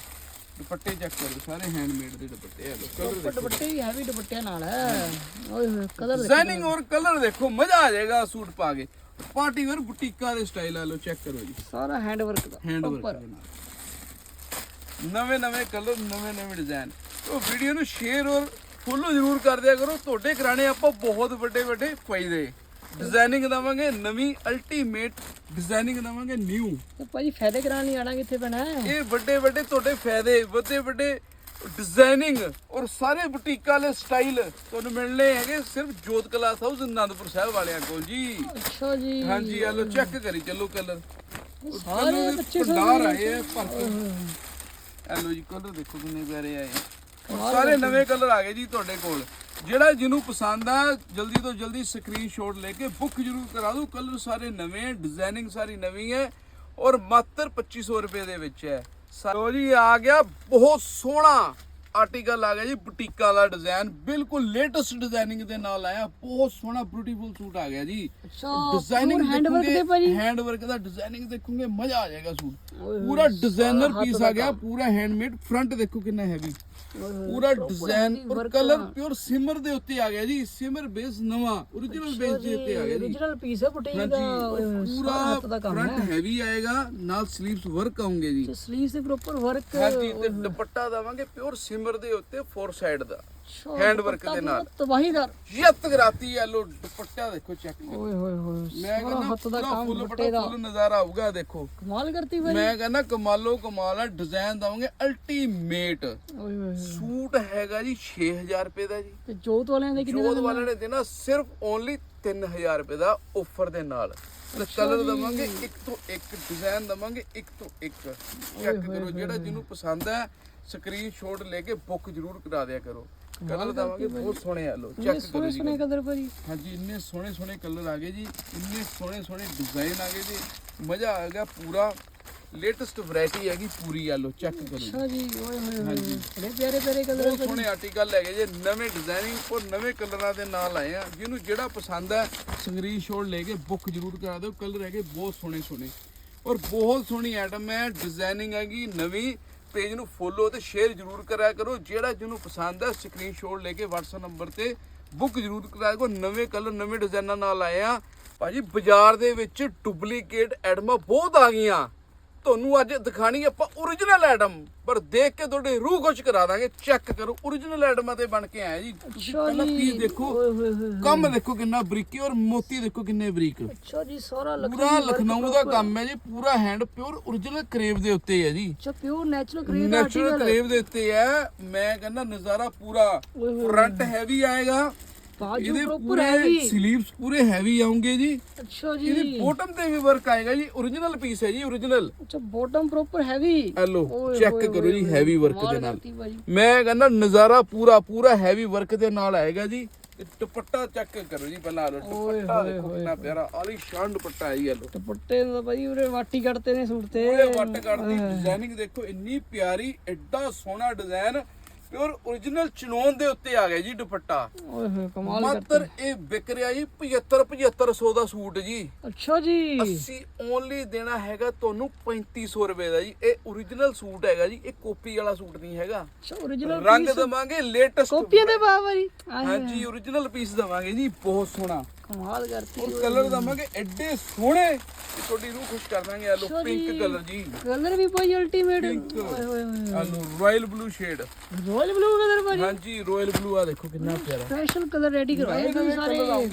ਦੁਪੱਟੇ ਚੈੱਕ ਕਰੋ ਸਾਰੇ ਹੈਂਡਮੇਡ ਦੇ ਦੁਪੱਟੇ ਹੈਲੋ ਕਲਰ ਰੰਗ ਦੁਪੱਟੇ ਵੀ ਹੈਵੀ ਦੁਪੱਟਿਆਂ ਨਾਲ ਓਏ ਹੋਏ ਕਲਰ ਡਿਜ਼ਾਈਨਿੰਗ ਔਰ ਕਲਰ ਦੇਖੋ ਮਜ਼ਾ ਆ ਜਾਏਗਾ ਸੂਟ ਪਾ ਕੇ। ਪਾਰਟੀ ਵੇਅਰ ਬੁਟੀਕਾਂ ਦੇ ਸਟਾਈਲ ਆ ਲਓ ਚੈੱਕ ਕਰੋ ਜੀ। ਸਾਰਾ ਹੈਂਡ ਵਰਕ ਦਾ ਹੈਂਡ ਵਰਕ ਨਵੇਂ ਨਵੇਂ ਕਲਰ ਨਵੇਂ ਨਵੇਂ ਡਿਜ਼ਾਈਨ ਉਹ ਵੀਡੀਓ ਨੂੰ ਸ਼ੇਅਰ ਔਰ ਫੋਲੋ ਜ਼ਰੂਰ ਕਰ ਦਿਆ ਕਰੋ। ਤੁਹਾਡੇ ਕਰਾਣੇ ਆਪਾਂ ਬਹੁਤ ਵੱਡੇ ਵੱਡੇ ਫਾਇਦੇ ਡਿਜ਼ਾਈਨਿੰਗ ਦਵਾਂਗੇ ਨਵੀਂ ਅਲਟੀਮੇਟ ਡਿਜ਼ਾਈਨਿੰਗ ਦਵਾਂਗੇ ਨਿਊ ਤੇ ਭਾਜੀ ਫਾਇਦੇ ਕਰਾਉਣ ਲਈ ਆਣਾ ਕਿੱਥੇ ਪੈਣਾ ਹੈ? ਇਹ ਵੱਡੇ ਵੱਡੇ ਤੁਹਾਡੇ ਫਾਇਦੇ ਵੱਡੇ ਵੱਡੇ ਡਿਜ਼ਾਈਨਿੰਗ ਔਰ ਸਾਰੇ ਬੁਟੀਕਾਂ ਵਾਲੇ ਸਟਾਈਲ ਤੁਹਾਨੂੰ ਮਿਲਣੇ ਹੈਗੇ ਸਿਰਫ ਜੋਤ ਕਲਾਸ ਹਾਊਸ ਅਨੰਦਪੁਰ ਸਾਹਿਬ ਵਾਲਿਆਂ ਕੋਲ ਜੀ। ਅੱਛਾ ਜੀ। ਹਾਂਜੀ ਆ ਲੋ ਚੈੱਕ ਕਰੀ ਚੱਲੋ ਕਲਰ ਸਾਰੇ ਬੱਚੇ ਭੰਡਾਰ ਆਏ ਆ ਭਰ ਕੇ ਇਹ ਲੋ ਜੀ ਕਲਰ ਦੇਖੋ ਕਿੰਨੇ ਪਿਆਰੇ ਆਏ ਆ। ਔਰ ਸਾਰੇ ਨਵੇਂ ਕਲਰ ਆ ਗਏ ਜੀ ਤੁਹਾਡੇ ਕੋਲ। ਜਿਹੜਾ ਜਿਹਨੂੰ ਪਸੰਦ ਆ ਜਲਦੀ ਤੋਂ ਜਲਦੀ ਸਕਰੀਨਸ਼ਾਟ ਲੈ ਕੇ ਬੁੱਕ ਜ਼ਰੂਰ ਕਰਾ ਦਿਓ। ਕਲਰ ਸਾਰੇ ਨਵੇਂ ਡਿਜ਼ਾਈਨਿੰਗ ਸਾਰੀ ਨਵੀਂ ਹੈ ਔਰ ਮਾਤਰ 2500 ਰੁਪਏ ਦੇ ਵਿੱਚ ਹੈ ਸੋ ਜੀ ਆ ਗਿਆ ਬਹੁਤ ਸੋਹਣਾ ਆਰਟੀਕਲ ਆ ਗਿਆ ਜੀ ਬੁਟੀਕਾਂ ਦਾ ਡਿਜ਼ਾਈਨ ਬਿਲਕੁਲ ਲੇਟੈਸਟ ਡਿਜ਼ਾਈਨਿੰਗ ਦੇ ਨਾਲ ਆਇਆ ਬਹੁਤ ਸੋਹਣਾ ਬਿਊਟੀਫੁਲ ਸੂਟ ਆ ਗਿਆ ਜੀ। ਡਿਜ਼ਾਈਨਿੰਗ ਹੈਂਡ ਵਰਕ ਦੇ ਭਾਜੀ? ਹੈਂਡ ਵਰਕ ਦਾ ਡਿਜ਼ਾਈਨਿੰਗ ਦੇਖੋਗੇ ਮਜ਼ਾ ਆ ਜਾਏਗਾ ਸੂਟ। ਪੂਰਾ ਡਿਜ਼ਾਈਨਰ ਪੀਸ ਆ ਗਿਆ ਪੂਰਾ ਹੈਂਡਮੇਡ ਫਰੰਟ ਦੇਖੋ ਕਿੰਨਾ ਹੈਵੀ ਪੂਰਾ ਡਿਜ਼ਾਈਨ ਔਰ ਕਲਰ ਪਿਓਰ ਸਿਮਰ ਦੇ ਉੱਤੇ ਆ ਗਿਆ ਜੀ ਸਿਮਰ ਬੇਸ ਨਵਾਂ origignal ਬੇਸ ਦੇ ਉੱਤੇ ਆ ਗਿਆ ਜੀ। origignal ਪੀਸ ਹੈ ਬੁਟੀਕ ਦਾ ਪੂਰਾ ਫਰੰਟ ਹੈਵੀ ਆਏਗਾ ਨਾਲ ਸਲੀਵਸ ਵਰਕ ਆਉਂਗੇ ਜੀ। ਸਲੀਵਸ ਦੇ ਪ੍ਰੋਪਰ ਵਰਕ ਹਾਂਜੀ ਤੇ ਦੁਪੱਟਾ ਦਵਾਂਗੇ ਪਿਓਰ ਸਿਮਰ ਦੇ ਉੱਤੇ ਫੋਰ ਸਾਈਡ ਦਾ। Hand work ਦੇ ਨਾਲ। ਤਬਾਹੀਦਾਰ। ਯਤ ਗਰਾਤੀ ਯੈਲੋ ਦੁਪੱਟਾ ਦੇਖੋ ਚੈੱਕ ਕਰੋ। ਓਏ ਹੋਏ ਹੋਏ ਮੈਂ ਕਹਿੰਦਾ ਹੱਥ ਦਾ ਕੰਮ ਦੁਪੱਟੇ ਦਾ। ਫੁੱਲ ਨਜ਼ਾਰਾ ਆਊਗਾ ਦੇਖੋ। ਕਮਾਲ ਕਰਤੀ ਭਾਈ ਮੈਂ ਕਹਿੰਦਾ ਕਮਾਲੋ ਕਮਾਲ ਆ ਡਿਜ਼ਾਈਨ ਦਵਾਂਗੇ ਅਲਟੀਮੇਟ ਓਏ ਹੋਏ ਹੋਏ। ਸੂਟ ਹੈਗਾ ਜੀ 6000 ਰੁਪਏ ਦਾ ਜੀ। ਤੇ ਜੋਤ ਵਾਲਿਆਂ ਦੇ ਕਿੰਨੇ ਜੋਤ ਵਾਲਿਆਂ ਨੇ ਦੇਣਾ ਸਿਰਫ ਓਨਲੀ 3000 ਰੁਪਏ ਦਾ ਆਫਰ ਦੇ ਨਾਲ। ਤੇ ਕਲਰ ਦਵਾਂਗੇ ਇੱਕ ਤੋਂ ਇੱਕ ਡਿਜ਼ਾਈਨ ਦਵਾਂਗੇ ਇੱਕ ਤੋਂ ਇੱਕ। ਚੈੱਕ ਕਰੋ ਜਿਹੜਾ ਜਿਹਨੂੰ ਪਸੰਦ ਹੈ ਸਕਰੀਨਸ਼ਾਟ ਲੈ ਕੇ ਬੁੱਕ ਜ਼ਰੂਰ ਕਰਾ ਦਿਆ ਕਰੋ। ਕਲਰ ਦਵਾਂਗੇ ਬਹੁਤ ਸੋਹਣੇ ਆ ਲੋ ਚੈੱਕ ਕਰੋ ਜੀ ਸੋਹਣੇ ਕਦਰ ਭਾਜੀ। ਹਾਂਜੀ ਇੰਨੇ ਸੋਹਣੇ ਸੋਹਣੇ ਕਲਰ ਆ ਗਏ ਜੀ ਇੰਨੇ ਸੋਹਣੇ ਸੋਹਣੇ ਡਿਜ਼ਾਈਨ ਆ ਗਏ ਜੀ। ਮਜ਼ਾ ਆ ਗਿਆ ਪੂਰਾ ਲੇਟੈਸਟ ਵੈਰਾਈਟੀ ਹੈਗੀ ਪੂਰੀ ਆ ਲੋ ਚੈੱਕ ਕਰੋ ਜੀ। ਅੱਛਾ ਜੀ ਓਏ ਹੋਏ ਹੋਏ ਬੜੇ ਪਿਆਰੇ ਪਿਆਰੇ ਕਲਰ ਬਹੁਤ ਸੋਹਣੇ ਆਰਟੀਕਲ ਹੈਗੇ ਜੇ ਨਵੇਂ ਡਿਜ਼ਾਈਨਿੰਗ ਔਰ ਨਵੇਂ ਕਲਰਾਂ ਦੇ ਨਾਲ ਆਏ ਆ। ਜਿਹਨੂੰ ਜਿਹੜਾ ਪਸੰਦ ਹੈ ਸਕਰੀਨਸ਼ਾਟ ਲੈ ਕੇ ਬੁੱਕ ਜ਼ਰੂਰ ਕਰਾ ਦਿਓ ਕਲਰ ਹੈਗੇ ਬਹੁਤ ਸੋਹਣੇ ਸੋਹਣੇ। ਔਰ ਬਹੁਤ ਸੋਹਣੀ ਆਈਟਮ ਹੈ ਡਿਜ਼ਾਈਨਿੰਗ ਹੈਗੀ ਨਵੀਂ ਪੇਜ ਨੂੰ ਫੋਲੋ ਤੇ ਸ਼ੇਅਰ ਜ਼ਰੂਰ ਕਰਿਆ ਕਰੋ। ਜਿਹੜਾ ਜਿਹਨੂੰ ਪਸੰਦ ਹੈ ਸਕਰੀਨਸ਼ਾਟ ਲੈ ਕੇ WhatsApp ਨੰਬਰ ਤੇ ਬੁੱਕ ਜ਼ਰੂਰ ਕਰਾਇਆ ਕਰੋ। ਨਵੇਂ ਕਲਰ ਨਵੇਂ ਡਿਜ਼ਾਈਨਾਂ ਨਾਲ ਆਏ ਆ ਭਾਜੀ, ਬਾਜ਼ਾਰ ਦੇ ਵਿੱਚ ਡੁਪਲੀਕੇਟ ਐਡਮਾਂ ਬਹੁਤ ਆ ਗਈਆਂ। ਤੁਹਾਨੂੰ ਅੱਜ ਦਿਖਾਣੀ ਆਪਾਂ origignal ਆਈਟਮ ਪਰ ਦੇਖ ਕੇ ਤੁਹਾਡੇ ਰੂਹ ਖੁਸ਼ ਕਰਾ ਦਾਂਗੇ। ਚੈੱਕ ਕਰੋ origignal ਆਈਟਮਾਂ ਤੇ ਬਣ ਕੇ ਆਇਆ ਜੀ। ਤੁਸੀਂ ਪਹਿਲਾਂ ਪੀਸ ਦੇਖੋ? ਕੰਮ ਦੇਖੋ ਕਿੰਨਾ ਬਰੀਕੀ ਔਰ ਮੋਤੀ ਦੇਖੋ ਕਿੰਨੇ ਬਰੀਕ। ਅੱਛਾ ਜੀ ਸਾਰਾ ਲਖਨਊ ਪੂਰਾ ਲਖਨਊ ਦਾ ਕੰਮ ਹੈ ਜੀ ਪੂਰਾ ਹੈਂਡ ਪਿਓਰ origignal ਕਰੇਵ ਦੇ ਉੱਤੇ ਹੈ ਜੀ। ਅੱਛਾ ਪਿਓਰ ਨੈਚੁਰਲ ਕਰੀਮ ਦਾ ਨੈਚੁਰਲ ਆਰਟੀਕਲ ਕਰੇਵ ਦੇ ਉੱਤੇ ਹੈ ਮੈਂ ਕਹਿੰਦਾ ਨਜ਼ਾਰਾ ਪੂਰਾ ਫਰੰਟ ਹੈਵੀ ਆਏਗਾ। ਬਾਜੂ ਇਹਦੇ ਪ੍ਰੋਪਰ ਪੂਰੇ ਹੈਵੀ ਸਲੀਵਸ ਪੂਰੇ ਹੈਵੀ ਆਉਂਗੇ ਜੀ। ਅੱਛਾ ਜੀ। ਇਹਦੀ ਬੋਟਮ ਤੇ ਵੀ ਵਰਕ ਆਏਗਾ ਜੀ origignal ਪੀਸ ਹੈ ਜੀ origignal ਅੱਛਾ bottom proper heavy hello check ਕਰੋ ਜੀ ਹੈਵੀ ਵਰਕ ਦੇ ਨਾਲ। ਮੈਂ ਕਹਿੰਦਾ ਨਜ਼ਾਰਾ ਪੂਰਾ ਪੂਰਾ ਹੈਵੀ ਵਰਕ ਦੇ ਨਾਲ ਆਏਗਾ ਜੀ। ਦੁਪੱਟਾ ਚੈੱਕ ਕਰੋ ਜੀ ਪਹਿਲਾਂ ਓਏ ਦੁਪੱਟਾ ਦੇਖੋ ਕਿੰਨਾ ਪਿਆਰਾ ਆਲੀ ਸ਼ਾਨ ਦੁਪੱਟਾ ਹੈ ਜੀ ਆਲੋ ਦੁਪੱਟੇ ਦਾ ਭਾਜੀ ਉਰੇ ਵਾਟੀ ਕੱਢਤੇ ਨੇ ਸੂਟ ਤੇ। ਪੂਰੇ ਵੱਟ ਕੱਢਦੀ ਡਿਜ਼ਾਈਨਿੰਗ ਦੇਖੋ ਇੰਨੀ ਪਿਆਰੀ ਐਡਾ ਸੋਹਣਾ ਡਿਜ਼ਾਈਨ ਪਿਓਰ origignal ਚਨੋਨ ਦੇ ਉੱਤੇ ਆ ਗਿਆ ਜੀ ਦੁਪੱਟਾ। ਓਏ ਹੋਏ ਕਮਾਲ ਮਾਤਰ ਇਹ ਵਿਕ ਰਿਹਾ ਜੀ 75 7500 ਦਾ ਸੂਟ ਜੀ। ਅੱਛਾ ਜੀ। ਅਸੀਂ ਓਨਲੀ ਦੇਣਾ ਹੈਗਾ ਤੁਹਾਨੂੰ 3500 ਰੁਪਏ ਦਾ ਜੀ। ਇਹ origignal ਸੂਟ ਹੈਗਾ ਜੀ ਇਹ ਕਾਪੀ ਵਾਲਾ ਸੂਟ ਨਹੀਂ ਹੈਗਾ। ਅੱਛਾ origignal ਰੰਗ ਦਵਾਂਗੇ ਲੇਟੈਸਟ ਕਾਪੀਆਂ ਦੇ ਭਾਜੀ ਆਏ ਹਾਂਜੀ origignal ਪੀਸ ਦਵਾਂਗੇ ਜੀ ਬਹੁਤ ਸੋਹਣਾ। ਕਮਾਲ ਕਰਤੀ ਔਰ ਕਲਰ ਦਵਾਂਗੇ ਐਡੇ ਸੋਹਣੇ। ਕਿ ਤੁਹਾਡੀ ਰੂਹ ਖੁਸ਼ ਕਰ ਦਾਂਗੇ ਆ ਲੋ ਅੱਛਾ ਪਿੰਕ। ਕਲਰ ਜੀ। ਕਲਰ ਵੀ ਭਾਈ ਅਲਟੀਮੇਟ Pink। ਓਏ ਹੋਏ ਹੋਏ ਆ ਲੋ royal blue shade royal blue colour ਭਾਜੀ? ਹਾਂਜੀ ਰਾਇਲ ਬਲੂ ਆ ਦੇਖੋ ਕਿੰਨਾ ਪਿਆਰਾ। ਸਪੈਸ਼ਲ ਕਲਰ ਰੈਡੀ ਕਰਵਾਏ ਤੁਸੀਂ ਸਾਰੇ। ਓਏ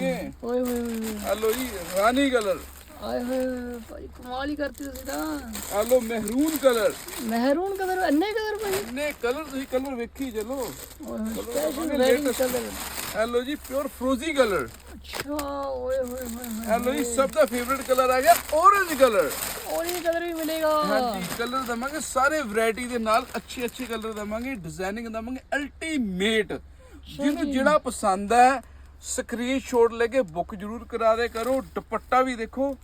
ਹੋਏ ਹੋਏ ਆ ਲੋ ਜੀ ਰਾਨੀ ਕਲਰ। ਆਏ ਹੋਏ ਭਾਈ ਕਮਾਲ ਹੀ ਕਰਤੀ ਤੁਸੀਂ ਤਾਂ। ਆ ਲੋ ਮਹਿਰੂਨ ਕਲਰ। ਮਹਿਰੂਨ ਕਲਰ ਇੰਨੇ ਕਲਰ ਭਾਈ। ਇੰਨੇ ਕਲਰ ਤੁਸੀਂ ਕਲਰ ਵੇਖੀ ਚਲੋ। ਓਏ ਹੋਏ ਦਵਾਂਗੇ ਸਪੈਸ਼ਲ ਰੈਡੀ latest। ਕਲਰ। ਆ ਲੋ ਜੀ ਪਿਓਰ ਫਰੋਜ਼ੀ ਕਲਰ। ਅੱਛਾ ਓਏ ਹੋਏ ਹੋਏ ਹੋਏ ਆ ਲੋ ਜੀ ਸਭ ਦਾ ਫੇਵਰਿਟ ਕਲਰ ਆ ਗਿਆ orange ਕਲਰ। orange ਕਲਰ ਵੀ ਮਿਲੇਗਾ। ਹਾਂਜੀ ਕਲਰ ਦਵਾਂਗੇ ਸਾਰੇ ਵੈਰਾਈਟੀ ਦੇ ਨਾਲ ਅੱਛੇ ਅੱਛੇ ਕਲਰ ਦਵਾਂਗੇ ਡਿਜ਼ਾਈਨਿੰਗ ਦਵਾਂਗੇ ਅਲਟੀਮੇਟ ਜਿਹਨੂੰ ਜਿਹੜਾ ਪਸੰਦ ਹੈ ਸਕਰੀਨਸ਼ਾਟ ਲੈ ਕੇ ਬੁੱਕ ਜ਼ਰੂਰ ਕਰਾ ਦੇ ਕਰੋ ਦੁਪੱਟਾ ਵੀ ਦੇਖੋ।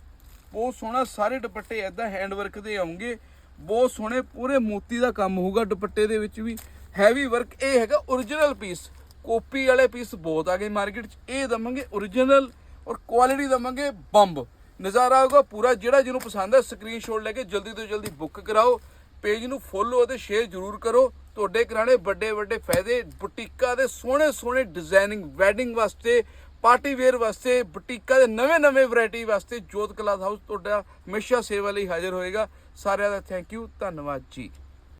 ਬਹੁਤ ਸੋਹਣਾ ਸਾਰੇ ਦੁਪੱਟੇ ਐਦਾਂ ਹੈਂਡ ਵਰਕ ਦੇ ਆਉਂਗੇ ਬਹੁਤ ਸੋਹਣੇ ਪੂਰੇ ਮੋਤੀ ਦਾ ਕੰਮ ਹੋਊਗਾ ਦੁਪੱਟੇ ਦੇ ਵਿੱਚ ਵੀ। ਹੈਵੀ ਵਰਕ ਇਹ ਹੈਗਾ origignal ਪੀਸ ਕਾਪੀ ਵਾਲੇ ਪੀਸ ਬਹੁਤ ਆ ਗਏ ਮਾਰਕੀਟ 'ਚ। ਇਹ ਦਵਾਂਗੇ origignal ਔਰ ਕੁਆਲਿਟੀ ਦਵਾਂਗੇ ਬੰਬ। ਨਜ਼ਾਰਾ ਆਊਗਾ ਪੂਰਾ। ਜਿਹੜਾ ਜਿਹਨੂੰ ਪਸੰਦ ਹੈ ਸਕਰੀਨਸ਼ਾਟ ਲੈ ਕੇ ਜਲਦੀ ਤੋਂ ਜਲਦੀ ਬੁੱਕ ਕਰਾਓ। ਪੇਜ ਨੂੰ ਫੋਲੋ ਅਤੇ ਸ਼ੇਅਰ ਜ਼ਰੂਰ ਕਰੋ। ਤੁਹਾਡੇ ਕਰਾਣੇ ਵੱਡੇ ਵੱਡੇ ਫਾਇਦੇ, ਬੁਟੀਕਾਂ ਦੇ ਸੋਹਣੇ ਸੋਹਣੇ ਡਿਜ਼ਾਈਨਿੰਗ ਵੈਡਿੰਗ ਵਾਸਤੇ ਪਾਰਟੀ ਵੇਅਰ ਵਾਸਤੇ, ਬੁਟੀਕਾਂ ਦੇ ਨਵੇਂ ਨਵੇਂ ਵੈਰਾਈਟੀ ਵਾਸਤੇ ਜੋਤ ਕਲਾਸ ਹਾਊਸ ਤੁਹਾਡਾ ਹਮੇਸ਼ਾ ਸੇਵਾ ਲਈ ਹਾਜ਼ਰ ਹੋਏਗਾ। ਸਾਰਿਆਂ ਦਾ ਥੈਂਕ ਯੂ ਧੰਨਵਾਦ ਜੀ।